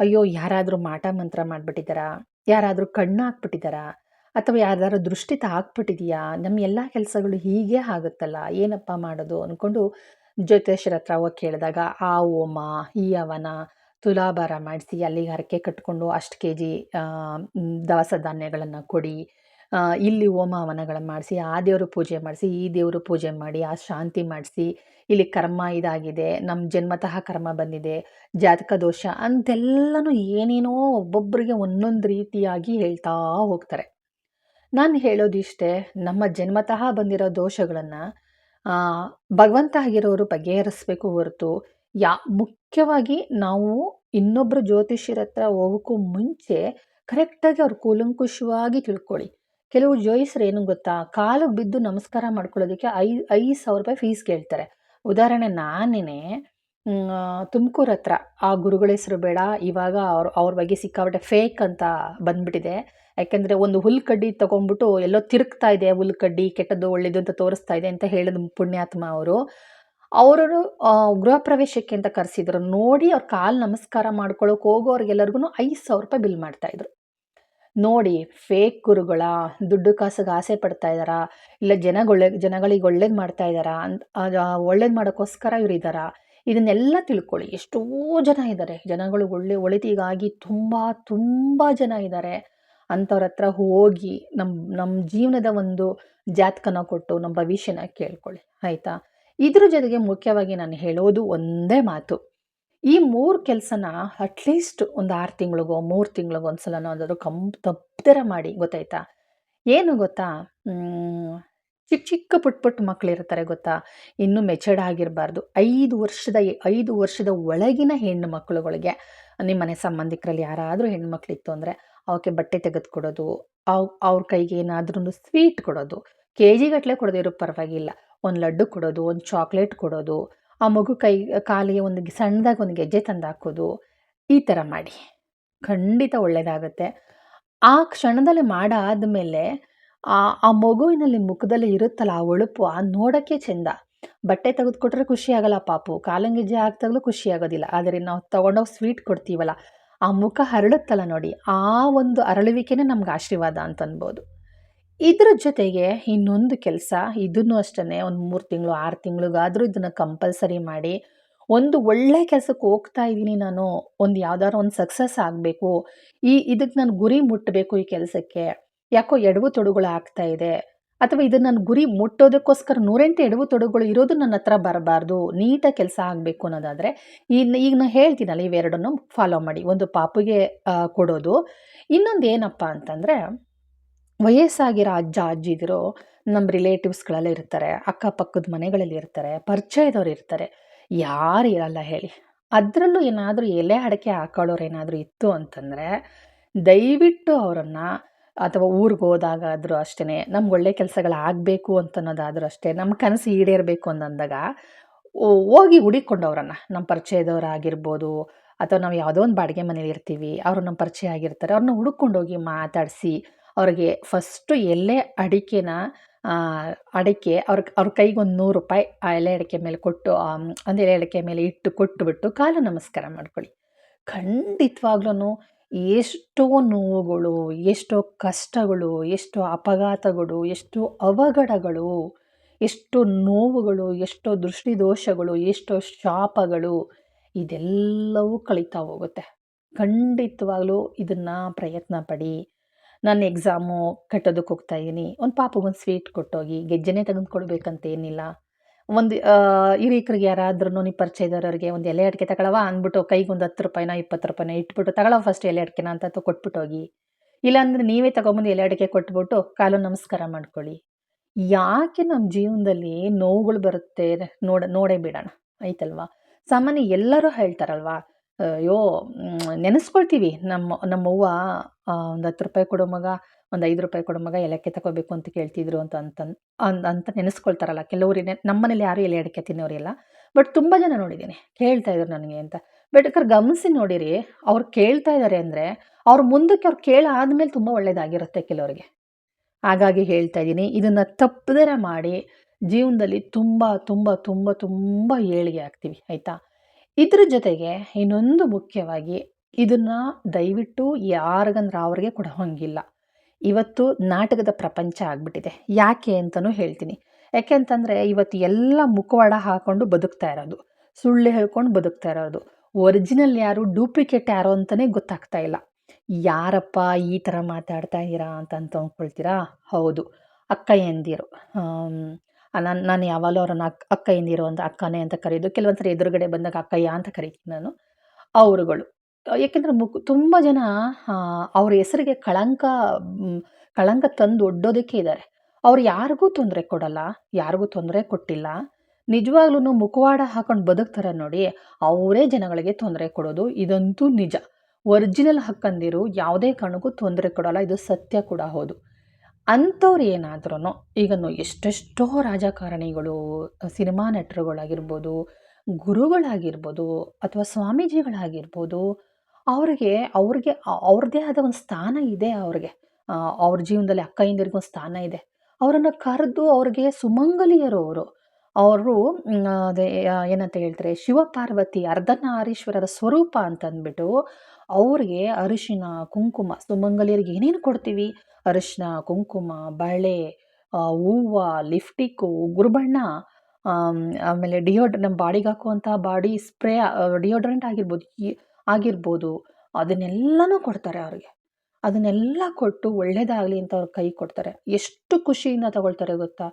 ಅಯ್ಯೋ, ಯಾರಾದರೂ ಮಾಟ ಮಂತ್ರ ಮಾಡಿಬಿಟ್ಟಿದ್ದಾರಾ? ಯಾರಾದರೂ ಕಣ್ಣು ಹಾಕ್ಬಿಟ್ಟಿದ್ದಾರಾ? ಅಥವಾ ಯಾರಾದರೂ ದೃಷ್ಟಿ ತಾಕ್ಬಿಟ್ಟಿದೆಯಾ ನಮ್ಮ ಎಲ್ಲ ಕೆಲಸಗಳು ಹೀಗೆ ಆಗುತ್ತಲ್ಲ, ಏನಪ್ಪ ಮಾಡೋದು ಅಂದ್ಕೊಂಡು ಜ್ಯೋತಿಷ್ಯರ ಹತ್ರ ಹೋಗಿ ಕೇಳಿದಾಗ, ಆ ಓಮ, ಈ ಅವನ ತುಲಾಭಾರ ಮಾಡಿಸಿ ಅಲ್ಲಿಗೆ ಹರಕೆ ಕಟ್ಕೊಂಡು ಅಷ್ಟು ಕೆ ಜಿ ದವಸ ಧಾನ್ಯಗಳನ್ನು ಕೊಡಿ ಇಲ್ಲಿ ಹೋಮ ಹವನಗಳನ್ನು ಮಾಡಿಸಿ, ಆ ದೇವರು ಪೂಜೆ ಮಾಡಿಸಿ, ಈ ದೇವರು ಪೂಜೆ ಮಾಡಿ, ಆ ಶಾಂತಿ ಮಾಡಿಸಿ, ಇಲ್ಲಿ ಕರ್ಮ ಇದಾಗಿದೆ ನಮ್ಮ ಜನ್ಮತಃ ಕರ್ಮ ಬಂದಿದೆ, ಜಾತಕ ದೋಷ ಅಂತೆಲ್ಲನೂ ಏನೇನೋ ಒಬ್ಬೊಬ್ಬರಿಗೆ ಒಂದೊಂದು ರೀತಿಯಾಗಿ ಹೇಳ್ತಾ ಹೋಗ್ತಾರೆ. ನಾನು ಹೇಳೋದಿಷ್ಟೇ, ನಮ್ಮ ಜನ್ಮತಃ ಬಂದಿರೋ ದೋಷಗಳನ್ನು ಭಗವಂತ ಆಗಿರೋರು ಬಗೆಹರಿಸ್ಬೇಕು ಹೊರತು, ಯಾ, ಮುಖ್ಯವಾಗಿ ನಾವು ಇನ್ನೊಬ್ಬರು ಜ್ಯೋತಿಷ್ಯರ ಹತ್ರ ಹೋಗೋಕ್ಕೂ ಮುಂಚೆ ಕರೆಕ್ಟಾಗಿ ಅವ್ರು ಕೂಲಂಕುಷವಾಗಿ ತಿಳ್ಕೊಳ್ಳಿ. ಕೆಲವು ಜೋಯಿಸ್ರು ಏನು ಗೊತ್ತಾ? ಕಾಲು ಬಿದ್ದು ನಮಸ್ಕಾರ ಮಾಡ್ಕೊಳ್ಳೋದಕ್ಕೆ ಐ ಐದು ಸಾವಿರ ರೂಪಾಯಿ ಫೀಸ್ ಕೇಳ್ತಾರೆ. ಉದಾಹರಣೆ ನಾನೇ ತುಮಕೂರು ಹತ್ರ. ಆ ಗುರುಗಳ ಹೆಸರು ಬೇಡ, ಇವಾಗ ಅವ್ರ ಅವ್ರ ಬಗ್ಗೆ ಸಿಕ್ಕಾಪಟ್ಟೆ ಫೇಕ್ ಅಂತ ಬಂದ್ಬಿಟ್ಟಿದೆ. ಯಾಕೆಂದರೆ ಒಂದು ಹುಲ್ ಕಡ್ಡಿ ತೊಗೊಂಡ್ಬಿಟ್ಟು ಎಲ್ಲೋ ತಿರುಗ್ತಾ ಇದೆ ಹುಲ್ ಕಡ್ಡಿ ಕೆಟ್ಟದ್ದು ಒಳ್ಳೇದು ಅಂತ ತೋರಿಸ್ತಾ ಇದೆ ಅಂತ ಹೇಳಿದ ಪುಣ್ಯಾತ್ಮ ಅವರು. ಅವರು ಗೃಹ ಪ್ರವೇಶಕ್ಕೆ ಅಂತ ಕರೆಸಿದ್ರು. ನೋಡಿ ಅವ್ರ ಕಾಲು ನಮಸ್ಕಾರ ಮಾಡ್ಕೊಳ್ಳೋಕೆ ಹೋಗೋರಿಗೆಲ್ಲರಿಗೂ ಐದು ಸಾವಿರ ರೂಪಾಯಿ ಬಿಲ್ ಮಾಡ್ತಾಯಿದ್ರು ನೋಡಿ ಫೇಕ್ ಗುರುಗಳ ದುಡ್ಡು ಕಾಸಿಗೆ ಆಸೆ ಪಡ್ತಾ ಇದ್ದಾರಾ? ಇಲ್ಲ ಜನಗಳ ಜನಗಳಿಗೆ ಒಳ್ಳೇದು ಮಾಡ್ತಾ ಇದ್ದಾರಾ? ಅಂತ ಒಳ್ಳೇದು ಮಾಡೋಕ್ಕೋಸ್ಕರ ಇವ್ರು ಇದ್ದಾರಾ? ಇದನ್ನೆಲ್ಲ ತಿಳ್ಕೊಳ್ಳಿ. ಎಷ್ಟೋ ಜನ ಇದ್ದಾರೆ. ಜನಗಳು ಒಳ್ಳೆ ಒಳಿತಿಗಾಗಿ ತುಂಬ ತುಂಬ ಜನ ಇದ್ದಾರೆ. ಅಂಥವ್ರ ಹತ್ರ ಹೋಗಿ ನಮ್ಮ ನಮ್ಮ ಜೀವನದ ಒಂದು ಜಾತಕನ ಕೊಟ್ಟು ನಮ್ಮ ಭವಿಷ್ಯನ ಕೇಳ್ಕೊಳ್ಳಿ. ಆಯಿತಾ? ಇದ್ರ ಜೊತೆಗೆ ಮುಖ್ಯವಾಗಿ ನಾನು ಹೇಳೋದು ಒಂದೇ ಮಾತು. ಈ ಮೂರು ಕೆಲಸನ ಅಟ್ಲೀಸ್ಟ್ ಒಂದು ಆರು ತಿಂಗಳಿಗೋ, ಮೂರು ತಿಂಗಳಿಗೋ ಒಂದು ಸಲ ಯಾವುದಾದ್ರು ಕಂ ತಪ್ಪದರ ಮಾಡಿ, ಗೊತ್ತಾಯ್ತಾ? ಏನು ಗೊತ್ತಾ? ಚಿಕ್ಕ ಚಿಕ್ಕ ಪುಟ್ ಪುಟ್ಟ ಮಕ್ಕಳು ಇರ್ತಾರೆ ಗೊತ್ತಾ? ಇನ್ನೂ ಮೆಚರ್ಡ್ ಆಗಿರಬಾರ್ದು. ಐದು ವರ್ಷದ ಐದು ವರ್ಷದ ಒಳಗಿನ ಹೆಣ್ಣು ಮಕ್ಕಳುಗಳಿಗೆ ನಿಮ್ಮ ಮನೆ ಸಂಬಂಧಿಕರಲ್ಲಿ ಯಾರಾದರೂ ಹೆಣ್ಣು ಹೆಣ್ಮಕ್ಳಿತ್ತು ಅಂದರೆ ಅವಕ್ಕೆ ಬಟ್ಟೆ ತೆಗೆದುಕೊಡೋದು, ಅವ್, ಅವ್ರ ಕೈಗೆ ಏನಾದ್ರೂ ಸ್ವೀಟ್ ಕೊಡೋದು, ಕೆ ಜಿಗಟ್ಟಲೆ ಕೊಡೋದಿರೋ ಪರವಾಗಿಲ್ಲ. ಒಂದು ಲಡ್ಡು ಕೊಡೋದು, ಒಂದು ಚಾಕ್ಲೇಟ್ ಕೊಡೋದು ಆ ಮಗು ಕೈ, ಕಾಲಿಗೆ ಒಂದು ಸಣ್ಣದಾಗಿ ಒಂದು ಗೆಜ್ಜೆ ತಂದು ಹಾಕೋದು, ಈ ಥರ ಮಾಡಿ. ಖಂಡಿತ ಒಳ್ಳೆಯದಾಗುತ್ತೆ ಆ ಕ್ಷಣದಲ್ಲಿ ಮಾಡಾದಮೇಲೆ ಆ ಆ ಮಗುವಿನಲ್ಲಿ ಮುಖದಲ್ಲಿ ಇರುತ್ತಲ್ಲ ಆ ಒಳುಪು, ಆ ನೋಡೋಕ್ಕೆ ಚೆಂದ. ಬಟ್ಟೆ ತೆಗೆದುಕೊಟ್ರೆ ಖುಷಿ ಆಗಲ್ಲ ಪಾಪು. ಕಾಲಂಗಿಜ್ಜೆ ಆಗ್ತಾಗಲೂ ಖುಷಿ ಆಗೋದಿಲ್ಲ. ಆದರೆ ನಾವು ತೊಗೊಂಡೋಗಿ ಸ್ವೀಟ್ ಕೊಡ್ತೀವಲ್ಲ, ಆ ಮುಖ ಹರಳುತ್ತಲ್ಲ ನೋಡಿ, ಆ ಒಂದು ಅರಳುವಿಕೆನೇ ನಮ್ಗೆ ಆಶೀರ್ವಾದ ಅಂತ ಅನ್ಬೋದು. ಇದ್ರ ಜೊತೆಗೆ ಇನ್ನೊಂದು ಕೆಲಸ, ಇದನ್ನು ಅಷ್ಟೇ ಒಂದು ಮೂರು ತಿಂಗಳು, ಆರು ತಿಂಗಳಿಗಾದರೂ ಇದನ್ನು ಕಂಪಲ್ಸರಿ ಮಾಡಿ ಒಂದು ಒಳ್ಳೆ ಕೆಲಸಕ್ಕೆ ಹೋಗ್ತಾ ಇದ್ದೀನಿ ನಾನು, ಒಂದು ಯಾವ್ದಾದ್ರು ಒಂದು ಸಕ್ಸಸ್ ಆಗಬೇಕು, ಈ ಇದಕ್ಕೆ ನಾನು ಗುರಿ ಮುಟ್ಟಬೇಕು ಈ ಕೆಲಸಕ್ಕೆ, ಯಾಕೋ ಎಡವು ತೊಡುಗಳು ಆಗ್ತಾ ಇದೆ, ಅಥವಾ ಇದನ್ನು ನಾನು ಗುರಿ ಮುಟ್ಟೋದಕ್ಕೋಸ್ಕರ ನೂರೆಂಟು ಎಡವು ತೊಡುಗಳು ಇರೋದು ನನ್ನ ಹತ್ರ ಬರಬಾರ್ದು ನೀಟಾಗಿ ಕೆಲಸ ಆಗಬೇಕು ಅನ್ನೋದಾದರೆ ಇನ್ನು ಈಗ ನಾನು ಹೇಳ್ತೀನಲ್ಲ ಇವೆರಡನ್ನು ಫಾಲೋ ಮಾಡಿ, ಒಂದು ಪಾಪುಗೆ ಕೊಡೋದು. ಇನ್ನೊಂದು ಏನಪ್ಪ ಅಂತಂದರೆ ವಯಸ್ಸಾಗಿರೋ ಅಜ್ಜ, ಅಜ್ಜಿದಿರು ನಮ್ಮ ರಿಲೇಟಿವ್ಸ್ಗಳೆಲ್ಲ ಇರ್ತಾರೆ, ಅಕ್ಕಪಕ್ಕದ ಮನೆಗಳಲ್ಲಿ ಇರ್ತಾರೆ, ಪರಿಚಯದವ್ರು ಇರ್ತಾರೆ. ಯಾರು ಇರಲ್ಲ ಹೇಳಿ. ಅದರಲ್ಲೂ ಏನಾದರೂ ಎಲೆ ಅಡಿಕೆ ಹಾಕೊಳ್ಳೋರು ಏನಾದರೂ ಇತ್ತು ಅಂತಂದರೆ, ದಯವಿಟ್ಟು ಅವರನ್ನು ಅಥವಾ ಊರಿಗೆ ಹೋದಾಗಾದರೂ ಅಷ್ಟೇ ನಮ್ಗೆ ಒಳ್ಳೆ ಕೆಲಸಗಳಾಗಬೇಕು ಅಂತನ್ನೋದಾದರೂ ಅಷ್ಟೇ ನಮ್ಮ ಕನಸು ಈಡೇರಬೇಕು ಅಂದಾಗ ಹೋಗಿ ಅವರನ್ನು. ನಮ್ಮ ಪರಿಚಯದವರಾಗಿರ್ಬೋದು ಅಥವಾ ನಾವು ಯಾವುದೋ ಒಂದು ಬಾಡಿಗೆ ಮನೇಲಿ ಇರ್ತೀವಿ, ಅವರು ನಮ್ಮ ಪರಿಚಯ ಆಗಿರ್ತಾರೆ ಅವ್ರನ್ನ ಹುಡುಕೊಂಡೋಗಿ ಮಾತಾಡಿಸಿ ಅವ್ರಿಗೆ ಫಸ್ಟು ಎಲೆ ಅಡಿಕೆನ ಅಡಿಕೆ ಅವ್ರ ಅವ್ರ ಕೈಗೆ ಒಂದು ನೂರು ರೂಪಾಯಿ ಆ ಎಲೆ ಅಡಿಕೆ ಮೇಲೆ ಕೊಟ್ಟು ಒಂದು ಎಲೆ ಅಡಿಕೆ ಮೇಲೆ ಇಟ್ಟು ಕೊಟ್ಟುಬಿಟ್ಟು ಕಾಲ ನಮಸ್ಕಾರ ಮಾಡ್ಕೊಳ್ಳಿ. ಖಂಡಿತವಾಗ್ಲೂ ಎಷ್ಟೋ ನೋವುಗಳು, ಎಷ್ಟೋ ಕಷ್ಟಗಳು, ಎಷ್ಟೋ ಅಪಘಾತಗಳು, ಎಷ್ಟೋ ಅವಘಡಗಳು, ಎಷ್ಟೋ ನೋವುಗಳು, ಎಷ್ಟೋ ದೃಷ್ಟಿದೋಷಗಳು, ಎಷ್ಟೋ ಶಾಪಗಳು, ಇದೆಲ್ಲವೂ ಕಳೀತಾ ಹೋಗುತ್ತೆ. ಖಂಡಿತವಾಗ್ಲೂ ಇದನ್ನು ಪ್ರಯತ್ನ ಪಡಿ ನಾನು ಎಕ್ಸಾಮು ಕಟ್ಟೋದಕ್ಕೆ ಹೋಗ್ತಾ ಇದ್ದೀನಿ. ಒಂದು ಪಾಪಗೊಂದು ಸ್ವೀಟ್ ಕೊಟ್ಟೋಗಿ, ಗೆಜ್ಜೆನೇ ತೆಗೆದು ಕೊಡಬೇಕಂತ ಏನಿಲ್ಲ. ಒಂದು ಹಿರಿಯಕ್ರಿಗೆ ಯಾರಾದ್ರೂ ನೀವು ಪರಿಚಯದವ್ರಿಗೆ ಒಂದು ಎಲೆ ಅಡಿಕೆ ತಗೊಳವ ಅಂದ್ಬಿಟ್ಟು ಒಂದು ಹತ್ತು ರೂಪಾಯಿನ, ಇಪ್ಪತ್ತು ರೂಪಾಯಿನ ಇಟ್ಬಿಟ್ಟು ತಗೊಳವ ಫಸ್ಟ್ ಎಲೆ ಅಡಿಕೆನ ಅಂತ ಕೊಟ್ಬಿಟ್ಟೋಗಿ. ಇಲ್ಲಾಂದರೆ ನೀವೇ ತಗೊಂಬಂದು ಎಲೆ ಅಡಿಕೆ ಕೊಟ್ಬಿಟ್ಟು ಕಾಲು ನಮಸ್ಕಾರ ಮಾಡ್ಕೊಳ್ಳಿ. ಯಾಕೆ ನಮ್ಮ ಜೀವನದಲ್ಲಿ ನೋವುಗಳು ಬರುತ್ತೆ? ನೋಡ, ನೋಡೇ ಬಿಡೋಣ. ಆಯ್ತಲ್ವಾ? ಸಾಮಾನ್ಯ ಎಲ್ಲರೂ ಹೇಳ್ತಾರಲ್ವಾ? ಅಯ್ಯೋ ನೆನೆಸ್ಕೊಳ್ತೀವಿ. ನಮ್ಮ, ನಮ್ಮವ್ವ ಒಂದು ಹತ್ತು ರೂಪಾಯಿ ಕೊಡೋ ಮಗ, ಒಂದು ಐದು ರೂಪಾಯಿ ಕೊಡೋ ಮಗ ಎಲೆಕ್ಕೆ ತಗೋಬೇಕು ಅಂತ ಕೇಳ್ತಿದ್ರು ಅಂತ ಅಂತ ಅಂತ ನೆನೆಸ್ಕೊಳ್ತಾರಲ್ಲ. ಕೆಲವರು ನಮ್ಮನೇಲಿ ಯಾರು ಎಲೆ ಅಡಿಕೆ ತಿನ್ನೋರಿಲ್ಲ. ಬಟ್ ತುಂಬ ಜನ ನೋಡಿದ್ದೀನಿ. ಕೇಳ್ತಾ ಇದ್ರು ನನಗೆ ಅಂತ. ಬಟ್ ಅಕ್ಕರ್ ಗಮನಿಸಿ ನೋಡಿರಿ, ಅವ್ರು ಕೇಳ್ತಾ ಇದ್ದಾರೆ ಅಂದರೆ, ಅವ್ರ ಮುಂದಕ್ಕೆ ಅವ್ರು ಕೇಳಾದ್ಮೇಲೆ ತುಂಬ ಒಳ್ಳೇದಾಗಿರುತ್ತೆ ಕೆಲವರಿಗೆ. ಹಾಗಾಗಿ ಹೇಳ್ತಾ ಇದ್ದೀನಿ, ಇದನ್ನು ತಪ್ಪದರ ಮಾಡಿ ಜೀವನದಲ್ಲಿ ತುಂಬ ತುಂಬ ತುಂಬ ತುಂಬ ಏಳಿಗೆ ಆಗ್ತೀವಿ ಆಯಿತಾ? ಇದ್ರ ಜೊತೆಗೆ ಇನ್ನೊಂದು ಮುಖ್ಯವಾಗಿ ಇದನ್ನು ದಯವಿಟ್ಟು ಯಾರಿಗಂದ್ರೆ ಅವ್ರಿಗೆ ಕೊಡೋ ಹಂಗಿಲ್ಲ ಇವತ್ತು ನಾಟಕದ ಪ್ರಪಂಚ ಆಗಿಬಿಟ್ಟಿದೆ. ಯಾಕೆ ಅಂತಲೂ ಹೇಳ್ತೀನಿ. ಯಾಕೆ ಅಂತಂದರೆ ಇವತ್ತು ಎಲ್ಲ ಮುಖವಾಡ ಹಾಕೊಂಡು ಬದುಕ್ತಾ ಇರೋದು. ಸುಳ್ಳು ಹೇಳ್ಕೊಂಡು ಬದುಕ್ತಾ ಇರೋದು. ಒರಿಜಿನಲ್ ಯಾರು, ಡೂಪ್ಲಿಕೇಟ್ ಯಾರು ಅಂತಲೇ ಗೊತ್ತಾಗ್ತಾ ಇಲ್ಲ. ಯಾರಪ್ಪ ಈ ಥರ ಮಾತಾಡ್ತಾ ಇದ್ದೀರಾ ಅಂತ ಅಂತ ಅಂದ್ಕೊಳ್ತೀರಾ? ಹೌದು. ಅಕ್ಕಯ್ಯಂದಿರು ನಾನು ನಾನು ಯಾವಾಗಲೂ ಅವ್ರನ್ನ ಅಕ್ಕ ಅಕ್ಕಯ್ಯಂದಿರು ಒಂದು ಅಕ್ಕನೇ ಅಂತ ಕರೆಯೋದು ಕೆಲವೊಂದ್ಸರಿ ಎದುರುಗಡೆ ಬಂದಾಗ ಅಕ್ಕಯ್ಯ ಅಂತ ಕರಿತೀನಿ ನಾನು, ಅವರುಗಳು. ಏಕೆಂದರೆ ಮುಕ್, ತುಂಬ ಜನ ಅವ್ರ ಹೆಸರಿಗೆ ಕಳಂಕ ಕಳಂಕ ತಂದು ಒಡ್ಡೋದಕ್ಕೆ ಇದ್ದಾರೆ ಅವ್ರು ಯಾರಿಗೂ ತೊಂದರೆ ಕೊಡಲ್ಲ, ಯಾರಿಗೂ ತೊಂದರೆ ಕೊಟ್ಟಿಲ್ಲ. ನಿಜವಾಗ್ಲೂ ಮುಖವಾಡ ಹಾಕೊಂಡು ಬದುಕ್ತಾರೆ ನೋಡಿ, ಅವರೇ ಜನಗಳಿಗೆ ತೊಂದರೆ ಕೊಡೋದು ಇದಂತೂ ನಿಜ. ಒರಿಜಿನಲ್ ಹಕ್ಕಂದಿರು ಯಾವುದೇ ಕಾರಣಕ್ಕೂ ತೊಂದರೆ ಕೊಡಲ್ಲ, ಇದು ಸತ್ಯ ಕೂಡ ಹೌದು. ಅಂಥವ್ರು ಏನಾದ್ರೂ ಈಗ ಎಷ್ಟೆಷ್ಟೋ ರಾಜಕಾರಣಿಗಳು ಸಿನಿಮಾ ನಟರುಗಳಾಗಿರ್ಬೋದು, ಗುರುಗಳಾಗಿರ್ಬೋದು ಅಥವಾ ಸ್ವಾಮೀಜಿಗಳಾಗಿರ್ಬೋದು, ಅವ್ರಿಗೆ ಅವ್ರಿಗೆ ಅವ್ರದ್ದೇ ಆದ ಒಂದು ಸ್ಥಾನ ಇದೆ ಅವ್ರಿಗೆ. ಅವ್ರ ಜೀವನದಲ್ಲಿ ಒಂದು ಸ್ಥಾನ ಇದೆ. ಅವರನ್ನು ಕರೆದು ಅವ್ರಿಗೆ ಸುಮಂಗಲಿಯರು ಅವರು. ಅವರು ಅದೇ ಏನಂತ ಹೇಳ್ತಾರೆ, ಶಿವಪಾರ್ವತಿ ಅರ್ಧನಾರೀಶ್ವರರ ಸ್ವರೂಪ ಅಂತಂದ್ಬಿಟ್ಟು ಅವ್ರಿಗೆ ಅರಿಶಿನ, ಕುಂಕುಮ, ಸುಮಂಗಲಿಯರಿಗೆ ಏನೇನು ಕೊಡ್ತೀವಿ? ಅರಿಶಿನ, ಕುಂಕುಮ, ಬಳೆ ಹೂವ ಲಿಫ್ಟಿಕ್ಕು ಉಗುರುಬಣ್ಣ ಆಮೇಲೆ ಡಿಯೋಡ್ ನಮ್ಮ ಬಾಡಿಗೆ ಹಾಕುವಂಥ ಬಾಡಿ ಸ್ಪ್ರೇ ಡಿಯೋಡ್ರೆಂಟ್ ಆಗಿರ್ಬೋದು, ಈ, ಆಗಿರ್ಬೋದು, ಅದನ್ನೆಲ್ಲನೂ ಕೊಡ್ತಾರೆ ಅವ್ರಿಗೆ. ಅದನ್ನೆಲ್ಲ ಕೊಟ್ಟು ಒಳ್ಳೇದಾಗಲಿ ಅಂತ ಅವ್ರ ಕೈ ಕೊಡ್ತಾರೆ. ಎಷ್ಟು ಖುಷಿಯಿಂದ ತಗೊಳ್ತಾರೆ ಗೊತ್ತಾ?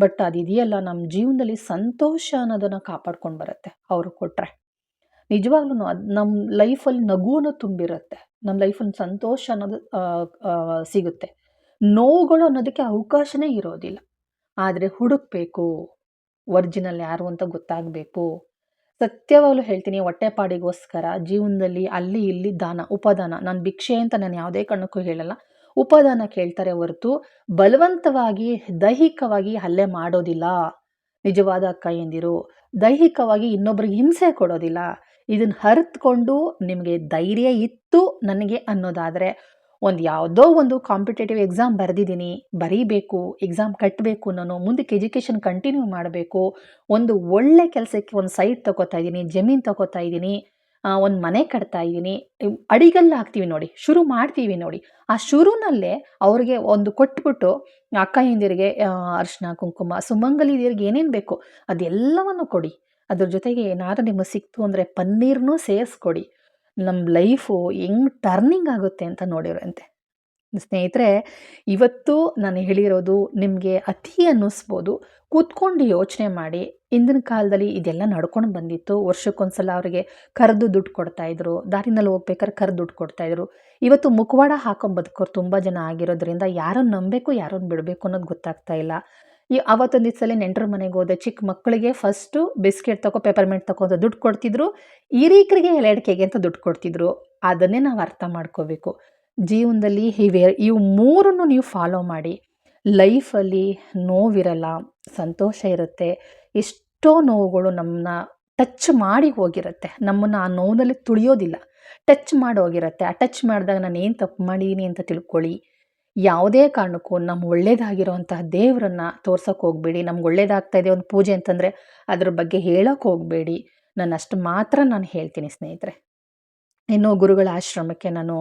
ಬಟ್ ಅದಿದೆಯಲ್ಲ, ನಮ್ಮ ಜೀವನದಲ್ಲಿ ಸಂತೋಷ ಅನ್ನೋದನ್ನು ಕಾಪಾಡ್ಕೊಂಡು ಬರುತ್ತೆ ಅವರು ಕೊಟ್ಟರೆ ನಿಜವಾಗ್ಲೂ ಅದು, ನಮ್ಮ ಲೈಫಲ್ಲಿ ನಗುವನ್ನು ತುಂಬಿರುತ್ತೆ. ನಮ್ಮ ಲೈಫಲ್ಲಿ ಸಂತೋಷ ಅನ್ನೋದು ಸಿಗುತ್ತೆ. ನೋವುಗಳು ಅನ್ನೋದಕ್ಕೆ ಅವಕಾಶನೇ ಇರೋದಿಲ್ಲ. ಆದರೆ ಹುಡುಕ್ಬೇಕು, ಒರಿಜಿನಲ್ ಯಾರು ಅಂತ ಗೊತ್ತಾಗಬೇಕು. ಸತ್ಯವಾಗಲೂ ಹೇಳ್ತೀನಿ ಹೊಟ್ಟೆಪಾಡಿಗೋಸ್ಕರ ಜೀವನದಲ್ಲಿ ಅಲ್ಲಿ ಇಲ್ಲಿ ದಾನ, ಉಪದಾನ. ನಾನು ಭಿಕ್ಷೆ ಅಂತ ನಾನು ಯಾವುದೇ ಕಾರಣಕ್ಕೂ ಹೇಳಲ್ಲ. ಉಪದಾನ ಕೇಳ್ತಾರೆ ಹೊರತು ಬಲವಂತವಾಗಿ, ದೈಹಿಕವಾಗಿ ಹಲ್ಲೆ ಮಾಡೋದಿಲ್ಲ. ನಿಜವಾದ ಕೈಯಿಂದಿರು ದೈಹಿಕವಾಗಿ ಇನ್ನೊಬ್ರಿಗೆ ಹಿಂಸೆ ಕೊಡೋದಿಲ್ಲ. ಇದನ್ನು ಹರಿತ್ಕೊಂಡು ನಿಮಗೆ ಧೈರ್ಯ ಇತ್ತು ನನಗೆ ಅನ್ನೋದಾದರೆ, ಒಂದು ಯಾವುದೋ ಒಂದು ಕಾಂಪಿಟೇಟಿವ್ ಎಕ್ಸಾಮ್ ಬರೆದಿದ್ದೀನಿ ಬರೀಬೇಕು ಎಕ್ಸಾಮ್ ಕಟ್ಟಬೇಕು ನಾನು ಮುಂದಕ್ಕೆ ಎಜುಕೇಷನ್ ಕಂಟಿನ್ಯೂ ಮಾಡಬೇಕು, ಒಂದು ಒಳ್ಳೆ ಕೆಲಸಕ್ಕೆ ಒಂದು ಸೈಟ್ ತಗೋತಾ ಇದ್ದೀನಿ ಜಮೀನು ತಗೋತಾ ಇದ್ದೀನಿ ಒಂದು ಮನೆ ಕಟ್ತಾ ಇದ್ದೀನಿ ಅಡಿಗಲ್ಲ ಹಾಕ್ತೀವಿ ನೋಡಿ, ಶುರು ಮಾಡ್ತೀವಿ ನೋಡಿ. ಆ ಶುರುನಲ್ಲೇ ಅವ್ರಿಗೆ ಒಂದು ಕೊಟ್ಬಿಟ್ಟು ಅಕ್ಕ ಹಿಂದಿರಿಗೆ ಅರ್ಶಿನ, ಕುಂಕುಮ ಸುಮಂಗಲಿದಿರಿಗೆ ಏನೇನು ಬೇಕು ಅದೆಲ್ಲವನ್ನು ಕೊಡಿ. ಅದ್ರ ಜೊತೆಗೆ ಏನಾದರೂ ನಿಮಗೆ ಸಿಕ್ತು ಅಂದರೆ ಪನ್ನೀರ್ನೂ ಸೇರಿಸ್ಕೊಡಿ. ನಮ್ಮ ಲೈಫು ಹೆಂಗ್ ಟರ್ನಿಂಗ್ ಆಗುತ್ತೆ ಅಂತ ನೋಡಿರಂತೆ. ಸ್ನೇಹಿತರೆ, ಇವತ್ತು ನಾನು ಹೇಳಿರೋದು ನಿಮಗೆ ಅತಿ ಅನ್ನಿಸ್ಬೋದು. ಕೂತ್ಕೊಂಡು ಯೋಚನೆ ಮಾಡಿ, ಹಿಂದಿನ ಕಾಲದಲ್ಲಿ ಇದೆಲ್ಲ ನಡ್ಕೊಂಡು ಬಂದಿತ್ತು. ವರ್ಷಕ್ಕೊಂದ್ಸಲ ಅವರಿಗೆ ಕರೆದು ದುಡ್ಡು ಕೊಡ್ತಾಯಿದ್ರು ದಾರಿನಲ್ಲಿ ಹೋಗ್ಬೇಕಾದ್ರೆ ಕರೆದು ದುಡ್ಡು ಕೊಡ್ತಾಯಿದ್ರು ಇವತ್ತು ಮುಖವಾಡ ಹಾಕೊಂಡು ಬದುಕೋರು ತುಂಬ ಜನ ಆಗಿರೋದ್ರಿಂದ ಯಾರನ್ನು ನಂಬಬೇಕು, ಯಾರನ್ನು ಬಿಡಬೇಕು ಅನ್ನೋದು ಗೊತ್ತಾಗ್ತಾ ಇಲ್ಲ. ಈ ಅವತ್ತೊಂದು ಸಲ ನೆಂಟರ ಮನೆಗೆ ಹೋದೆ ಚಿಕ್ಕ ಮಕ್ಕಳಿಗೆ ಫಸ್ಟು ಬಿಸ್ಕೆಟ್ ತಗೋ ಪೇಪರ್ಮೆಂಟ್ ತಗೋ ಅಂತ ದುಡ್ಡು ಕೊಡ್ತಿದ್ರು. ಹಿರೀಕರಿಗೆ ಎಲೆಡಿಕೆಗೆ ಅಂತ ದುಡ್ಡು ಕೊಡ್ತಿದ್ರು. ಅದನ್ನೇ ನಾವು ಅರ್ಥ ಮಾಡ್ಕೋಬೇಕು. ಜೀವನದಲ್ಲಿ ಇವೆ, ಇವು ಮೂರನ್ನು ನೀವು ಫಾಲೋ ಮಾಡಿ. ಲೈಫಲ್ಲಿ ನೋವಿರಲ್ಲ, ಸಂತೋಷ ಇರುತ್ತೆ, ಎಷ್ಟೋ ನೋವುಗಳು ನಮ್ಮನ್ನ ಟಚ್ ಮಾಡಿ ಹೋಗಿರುತ್ತೆ. ನಮ್ಮನ್ನು ಆ ನೋವಿನಲ್ಲಿ ತುಳಿಯೋದಿಲ್ಲ. ಟಚ್ ಮಾಡಿ ಹೋಗಿರುತ್ತೆ. ಆ ಟಚ್ ಮಾಡಿದಾಗ ನಾನು ಏನು ತಪ್ಪು ಮಾಡಿದ್ದೀನಿ ಅಂತ ತಿಳ್ಕೊಳ್ಳಿ. ಯಾವುದೇ ಕಾರಣಕ್ಕೂ ನಮ್ಮ ಒಳ್ಳೇದಾಗಿರುವಂತಹ ದೇವರನ್ನ ತೋರ್ಸೋಕೆ ಹೋಗಬೇಡಿ. ನಮ್ಗೆ ಒಳ್ಳೇದಾಗ್ತಾ ಇದೆ ಒಂದು ಪೂಜೆ ಅಂತಂದರೆ ಅದ್ರ ಬಗ್ಗೆ ಹೇಳೋಕೆ ಹೋಗಬೇಡಿ. ನಾನು ಅಷ್ಟು ಮಾತ್ರ ನಾನು ಹೇಳ್ತೀನಿ ಸ್ನೇಹಿತರೆ. ಇನ್ನು ಗುರುಗಳ ಆಶ್ರಮಕ್ಕೆ ನಾನು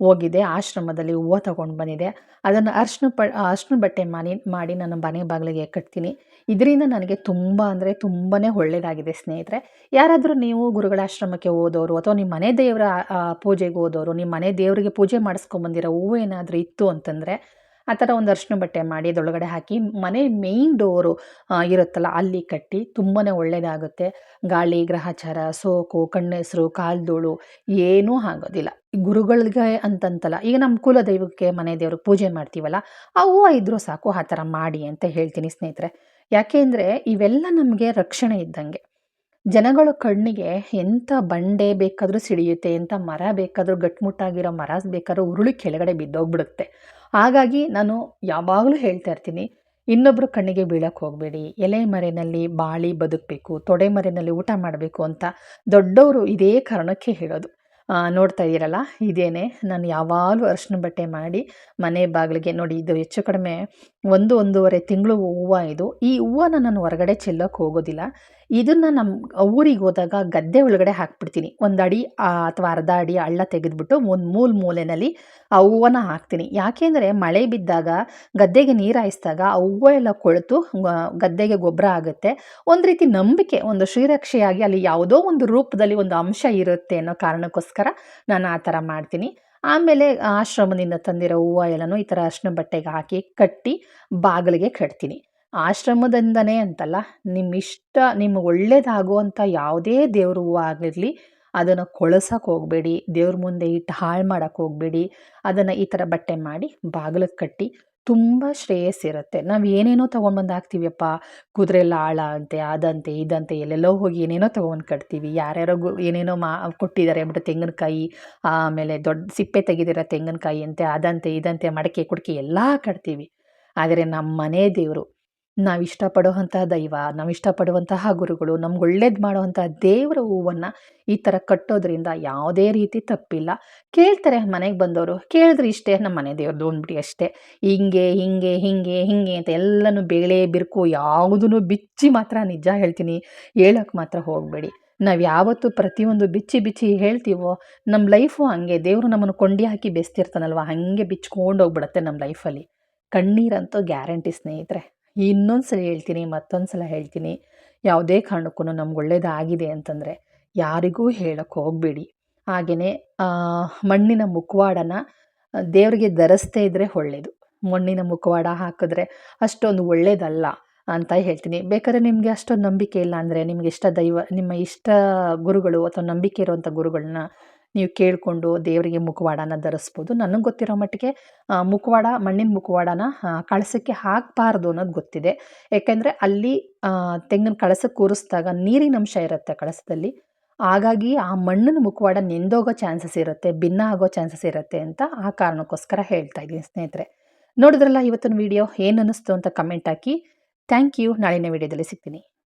ಹೋಗಿದ್ದೆ. ಆಶ್ರಮದಲ್ಲಿ ಹೂವು ತಗೊಂಡು ಬಂದಿದೆ ಅದನ್ನು ಅರ್ಶಿನ ಪ, ಅರ್ಶಿನ ಬಟ್ಟೆ ಮಾಡಿ ಮಾಡಿ ನಾನು ಮನೆ ಬಾಗಿಲಿಗೆ ಕಟ್ತೀನಿ. ಇದರಿಂದ ನನಗೆ ತುಂಬ ಅಂದರೆ ತುಂಬಾ ಒಳ್ಳೆಯದಾಗಿದೆ ಸ್ನೇಹಿತರೆ. ಯಾರಾದರೂ ನೀವು ಗುರುಗಳ ಆಶ್ರಮಕ್ಕೆ ಹೋದವರು ಅಥವಾ ನಿಮ್ಮ ಮನೆ ದೇವರ ಪೂಜೆಗೆ ಹೋದವರು, ನಿಮ್ಮ ಮನೆ ದೇವರಿಗೆ ಪೂಜೆ ಮಾಡಿಸ್ಕೊಂಬಂದಿರೋ ಹೂವು ಏನಾದರೂ ಇತ್ತು ಅಂತಂದರೆ ಆ ಥರ ಒಂದು ಅರ್ಶಿನ ಬಟ್ಟೆ ಮಾಡಿ ಅದೊಳಗಡೆ ಹಾಕಿ ಮನೆ ಮೇಯ್ನ್ ಡೋರು ಇರುತ್ತಲ್ಲ ಅಲ್ಲಿ ಕಟ್ಟಿ ತುಂಬಾ ಒಳ್ಳೆಯದಾಗುತ್ತೆ ಗಾಳಿ, ಗ್ರಹಚಾರ, ಸೋಕು, ಕಣ್ಣೆಸರು ಕಾಲ್ಧೂಳು ಏನೂ ಆಗೋದಿಲ್ಲ. ಗುರುಗಳಿಗೆ ಅಂತಂತಲ್ಲ ಈಗ ನಮ್ಮ ಕುಲದೈವಕ್ಕೆ ಮನೆ ದೇವ್ರಿಗೆ ಪೂಜೆ ಮಾಡ್ತೀವಲ್ಲ ಆ ಹೂವು ಇದ್ದರೂ ಸಾಕು ಆ ಥರ ಮಾಡಿ ಅಂತ ಹೇಳ್ತೀನಿ ಸ್ನೇಹಿತರೆ. ಯಾಕೆಂದರೆ ಇವೆಲ್ಲ ನಮಗೆ ರಕ್ಷಣೆ ಇದ್ದಂಗೆ. ಜನಗಳ ಕಣ್ಣಿಗೆ ಎಂಥ ಬಂಡೆ ಬೇಕಾದರೂ ಸಿಡಿಯುತ್ತೆ ಎಂಥ ಮರ ಬೇಕಾದರೂ ಗಟ್ಮುಟ್ಟಾಗಿರೋ ಮರ ಬೇಕಾದ್ರೂ ಉರುಳಿ ಕೆಳಗಡೆ ಬಿದ್ದೋಗ್ಬಿಡುತ್ತೆ. ಹಾಗಾಗಿ ನಾನು ಯಾವಾಗಲೂ ಹೇಳ್ತಾ ಇರ್ತೀನಿ ಇನ್ನೊಬ್ಬರು ಕಣ್ಣಿಗೆ ಬೀಳಕ್ಕೆ ಹೋಗಬೇಡಿ. ಎಲೆ ಮರೆಯಲ್ಲಿ ಬಾಳಿ ಬದುಕಬೇಕು, ತೊಡೆ ಮರೆಯಲ್ಲಿ ಊಟ ಮಾಡಬೇಕು ಅಂತ ದೊಡ್ಡವರು ಇದೇ ಕಾರಣಕ್ಕೆ ಹೇಳೋದು. ನೋಡ್ತಾ ಇದ್ದೀರಲ್ಲ, ಇದೇನೆ. ನಾನು ಯಾವಾಗಲೂ ಅರಶಿನ ಬಟ್ಟೆ ಮಾಡಿ ಮನೆ ಬಾಗಿಲಿಗೆ ನೋಡಿ, ಇದು ಹೆಚ್ಚು ಕಡಿಮೆ ಒಂದು ಒಂದೂವರೆ ತಿಂಗಳು ಹೂವು ಇದು. ಈ ಹೂವನ್ನ ನಾನು ಹೊರಗಡೆ ಚೆಲ್ಲೋಕೆ ಹೋಗೋದಿಲ್ಲ. ಇದನ್ನು ನಮ್ಮ ಊರಿಗೆ ಹೋದಾಗ ಗದ್ದೆ ಒಳಗಡೆ ಹಾಕ್ಬಿಡ್ತೀನಿ. ಒಂದು ಅಡಿ ಅಥವಾ ಅರ್ಧ ಅಡಿ ಹಳ್ಳ ತೆಗೆದುಬಿಟ್ಟು ಒಂದು ಮೂಲ ಮೂಲೆಯಲ್ಲಿ ಆ ಹೂವನ್ನ ಹಾಕ್ತೀನಿ ಯಾಕೆಂದರೆ ಮಳೆ ಬಿದ್ದಾಗ, ಗದ್ದೆಗೆ ನೀರು ಹಾಯಿಸಿದಾಗ ಆ ಎಲ್ಲ ಕೊಳೆತು ಗದ್ದೆಗೆ ಗೊಬ್ಬರ ಆಗುತ್ತೆ. ಒಂದು ರೀತಿ ನಂಬಿಕೆ, ಒಂದು ಶ್ರೀರಕ್ಷೆಯಾಗಿ ಅಲ್ಲಿ ಯಾವುದೋ ಒಂದು ರೂಪದಲ್ಲಿ ಒಂದು ಅಂಶ ಇರುತ್ತೆ ಅನ್ನೋ ಕಾರಣಕ್ಕೋಸ್ಕರ ನಾನು ಆ ಥರ ಮಾಡ್ತೀನಿ. ಆಮೇಲೆ ಆಶ್ರಮದಿಂದ ತಂದಿರೋ ಹೂವು ಎಲ್ಲನೂ ಈ ಥರ ಅರ್ಶಿನ ಬಟ್ಟೆಗೆ ಹಾಕಿ ಕಟ್ಟಿ ಬಾಗಿಲಿಗೆ ಕಟ್ತೀನಿ. ಆಶ್ರಮದಿಂದನೇ ಅಂತಲ್ಲ ನಿಮ್ಮ ಇಷ್ಟ ನಿಮ್ಗೆ ಒಳ್ಳೇದಾಗುವಂಥ ಯಾವುದೇ ದೇವ್ರ ಹೂವು ಆಗಿರಲಿ, ಅದನ್ನು ಕೊಳಸಕ್ಕೆ ಹೋಗಬೇಡಿ, ದೇವ್ರ ಮುಂದೆ ಇಟ್ಟು ಹಾಳು ಮಾಡೋಕ್ಕೆ ಹೋಗಬೇಡಿ, ಅದನ್ನು ಈ ಥರ ಬಟ್ಟೆ ಮಾಡಿ ಬಾಗಿಲಿಗೆ ಕಟ್ಟಿ ತುಂಬ ಶ್ರೇಯಸ್ಸಿರುತ್ತೆ ನಾವು ಏನೇನೋ ತೊಗೊಂಡ್ಬಂದು ಹಾಕ್ತೀವಿಯಪ್ಪ ಕುದುರೆ ಅಂತೆ ಅದಂತೆ, ಇದಂತೆ, ಎಲ್ಲೆಲ್ಲೋ ಹೋಗಿ ಏನೇನೋ ತೊಗೊಂಡು ಕಟ್ತೀವಿ. ಯಾರ್ಯಾರೋ ಗು, ಏನೇನೋ ಮಾ, ಕೊಟ್ಟಿದ್ದಾರೆ ಬಿಟ್ಟು ತೆಂಗಿನಕಾಯಿ, ಆಮೇಲೆ ದೊಡ್ಡ ಸಿಪ್ಪೆ ತೆಗೆದಿರೋ ತೆಂಗಿನಕಾಯಿ ಅಂತೆ ಅದಂತೆ, ಇದಂತೆ, ಮಡಕೆ, ಕುಡಿಕೆ ಎಲ್ಲ ಕಟ್ತೀವಿ. ಆದರೆ ನಮ್ಮ ಮನೆ ದೇವರು ನಾವು ಇಷ್ಟಪಡುವಂತಹ ದೈವ, ನಾವು ಇಷ್ಟಪಡುವಂತಹ ಗುರುಗಳು, ನಮ್ಗೆ ಒಳ್ಳೇದು ಮಾಡುವಂತಹ ದೇವರ ಹೂವನ್ನು ಈ ಥರ ಕಟ್ಟೋದ್ರಿಂದ ಯಾವುದೇ ರೀತಿ ತಪ್ಪಿಲ್ಲ. ಕೇಳ್ತಾರೆ ಮನೆಗೆ ಬಂದವರು, ಕೇಳಿದ್ರೆ ಇಷ್ಟೇ ನಮ್ಮ ಮನೆ ದೇವ್ರದ್ದು ಅಂದ್ಬಿಟ್ಟು ಅಷ್ಟೇ. ಹಿಂಗೆ ಹಿಂಗೆ ಹಿಂಗೆ ಹಿಂಗೆ ಅಂತ ಎಲ್ಲನೂ ಬೇಳೆ, ಬಿರುಕು ಯಾವುದೂ ಬಿಚ್ಚಿ ಮಾತ್ರ ನಿಜ ಹೇಳ್ತೀನಿ ಹೇಳೋಕ್ಕೆ ಮಾತ್ರ ಹೋಗಬೇಡಿ. ನಾವು ಯಾವತ್ತು ಪ್ರತಿಯೊಂದು ಬಿಚ್ಚಿ ಬಿಚ್ಚಿ ಹೇಳ್ತೀವೋ, ನಮ್ಮ ಲೈಫು ಹಂಗೆ, ದೇವರು ನಮ್ಮನ್ನು ಕೊಂಡಿ ಹಾಕಿ ಬೆಸ್ತಿರ್ತಾನಲ್ವ, ಹಾಗೆ ಬಿಚ್ಕೊಂಡು ಹೋಗ್ಬಿಡತ್ತೆ ನಮ್ಮ ಲೈಫಲ್ಲಿ. ಕಣ್ಣೀರಂತೂ ಗ್ಯಾರಂಟಿ ಸ್ನೇಹಿತರೆ. ಇನ್ನೊಂದು ಸಲ ಹೇಳ್ತೀನಿ ಮತ್ತೊಂದು ಸಲ ಹೇಳ್ತೀನಿ. ಯಾವುದೇ ಕಾರಣಕ್ಕೂ ನಮ್ಗೆ ಒಳ್ಳೇದಾಗಿದೆ ಅಂತಂದರೆ ಯಾರಿಗೂ ಹೇಳಕ್ಕೆ ಹೋಗಬೇಡಿ. ಹಾಗೆಯೇ ಮಣ್ಣಿನ ಮುಖವಾಡನ ದೇವರಿಗೆ ಧರಿಸ್ದೇ ಇದ್ದರೆ ಒಳ್ಳೆಯದು ಮಣ್ಣಿನ ಮುಖವಾಡ ಹಾಕಿದ್ರೆ ಅಷ್ಟೊಂದು ಒಳ್ಳೇದಲ್ಲ ಅಂತ ಹೇಳ್ತೀನಿ. ಬೇಕಾದ್ರೆ ನಿಮಗೆ ಅಷ್ಟೊಂದು ನಂಬಿಕೆ ಇಲ್ಲ ಅಂದರೆ ನಿಮಗೆ ಇಷ್ಟ ದೈವ, ನಿಮ್ಮ ಇಷ್ಟ ಗುರುಗಳು ಅಥವಾ ನಂಬಿಕೆ ಇರುವಂಥ ಗುರುಗಳನ್ನ ನೀವು ಕೇಳಿಕೊಂಡು ದೇವರಿಗೆ ಮುಖವಾಡನ ಧರಿಸ್ಬೋದು. ನನಗೆ ಗೊತ್ತಿರೋ ಮಟ್ಟಿಗೆ ಮುಖವಾಡ, ಮಣ್ಣಿನ ಮುಖವಾಡನ ಕಳಸಕ್ಕೆ ಹಾಕಬಾರ್ದು ಅನ್ನೋದು ಗೊತ್ತಿದೆ. ಯಾಕೆಂದರೆ ಅಲ್ಲಿ ತೆಂಗಿನ ಕಳಸಕ್ಕೆ ಕೂರಿಸಿದಾಗ ನೀರಿನ ಅಂಶ ಇರುತ್ತೆ ಕಳಸದಲ್ಲಿ. ಹಾಗಾಗಿ ಆ ಮಣ್ಣಿನ ಮುಖವಾಡ ನೆಂದೋಗೋ ಚಾನ್ಸಸ್ ಇರುತ್ತೆ, ಭಿನ್ನ ಆಗೋ ಚಾನ್ಸಸ್ ಇರುತ್ತೆ ಅಂತ ಆ ಕಾರಣಕ್ಕೋಸ್ಕರ ಹೇಳ್ತಾ ಇದ್ದೀನಿ ಸ್ನೇಹಿತರೆ. ನೋಡಿದ್ರಲ್ಲ ಇವತ್ತಿನ ವಿಡಿಯೋ, ಏನು ಅನ್ನಿಸ್ತು ಅಂತ ಕಮೆಂಟ್ ಹಾಕಿ. Thank you. ನಾಳಿನ ವಿಡಿಯೋದಲ್ಲಿ ಸಿಗ್ತೀನಿ.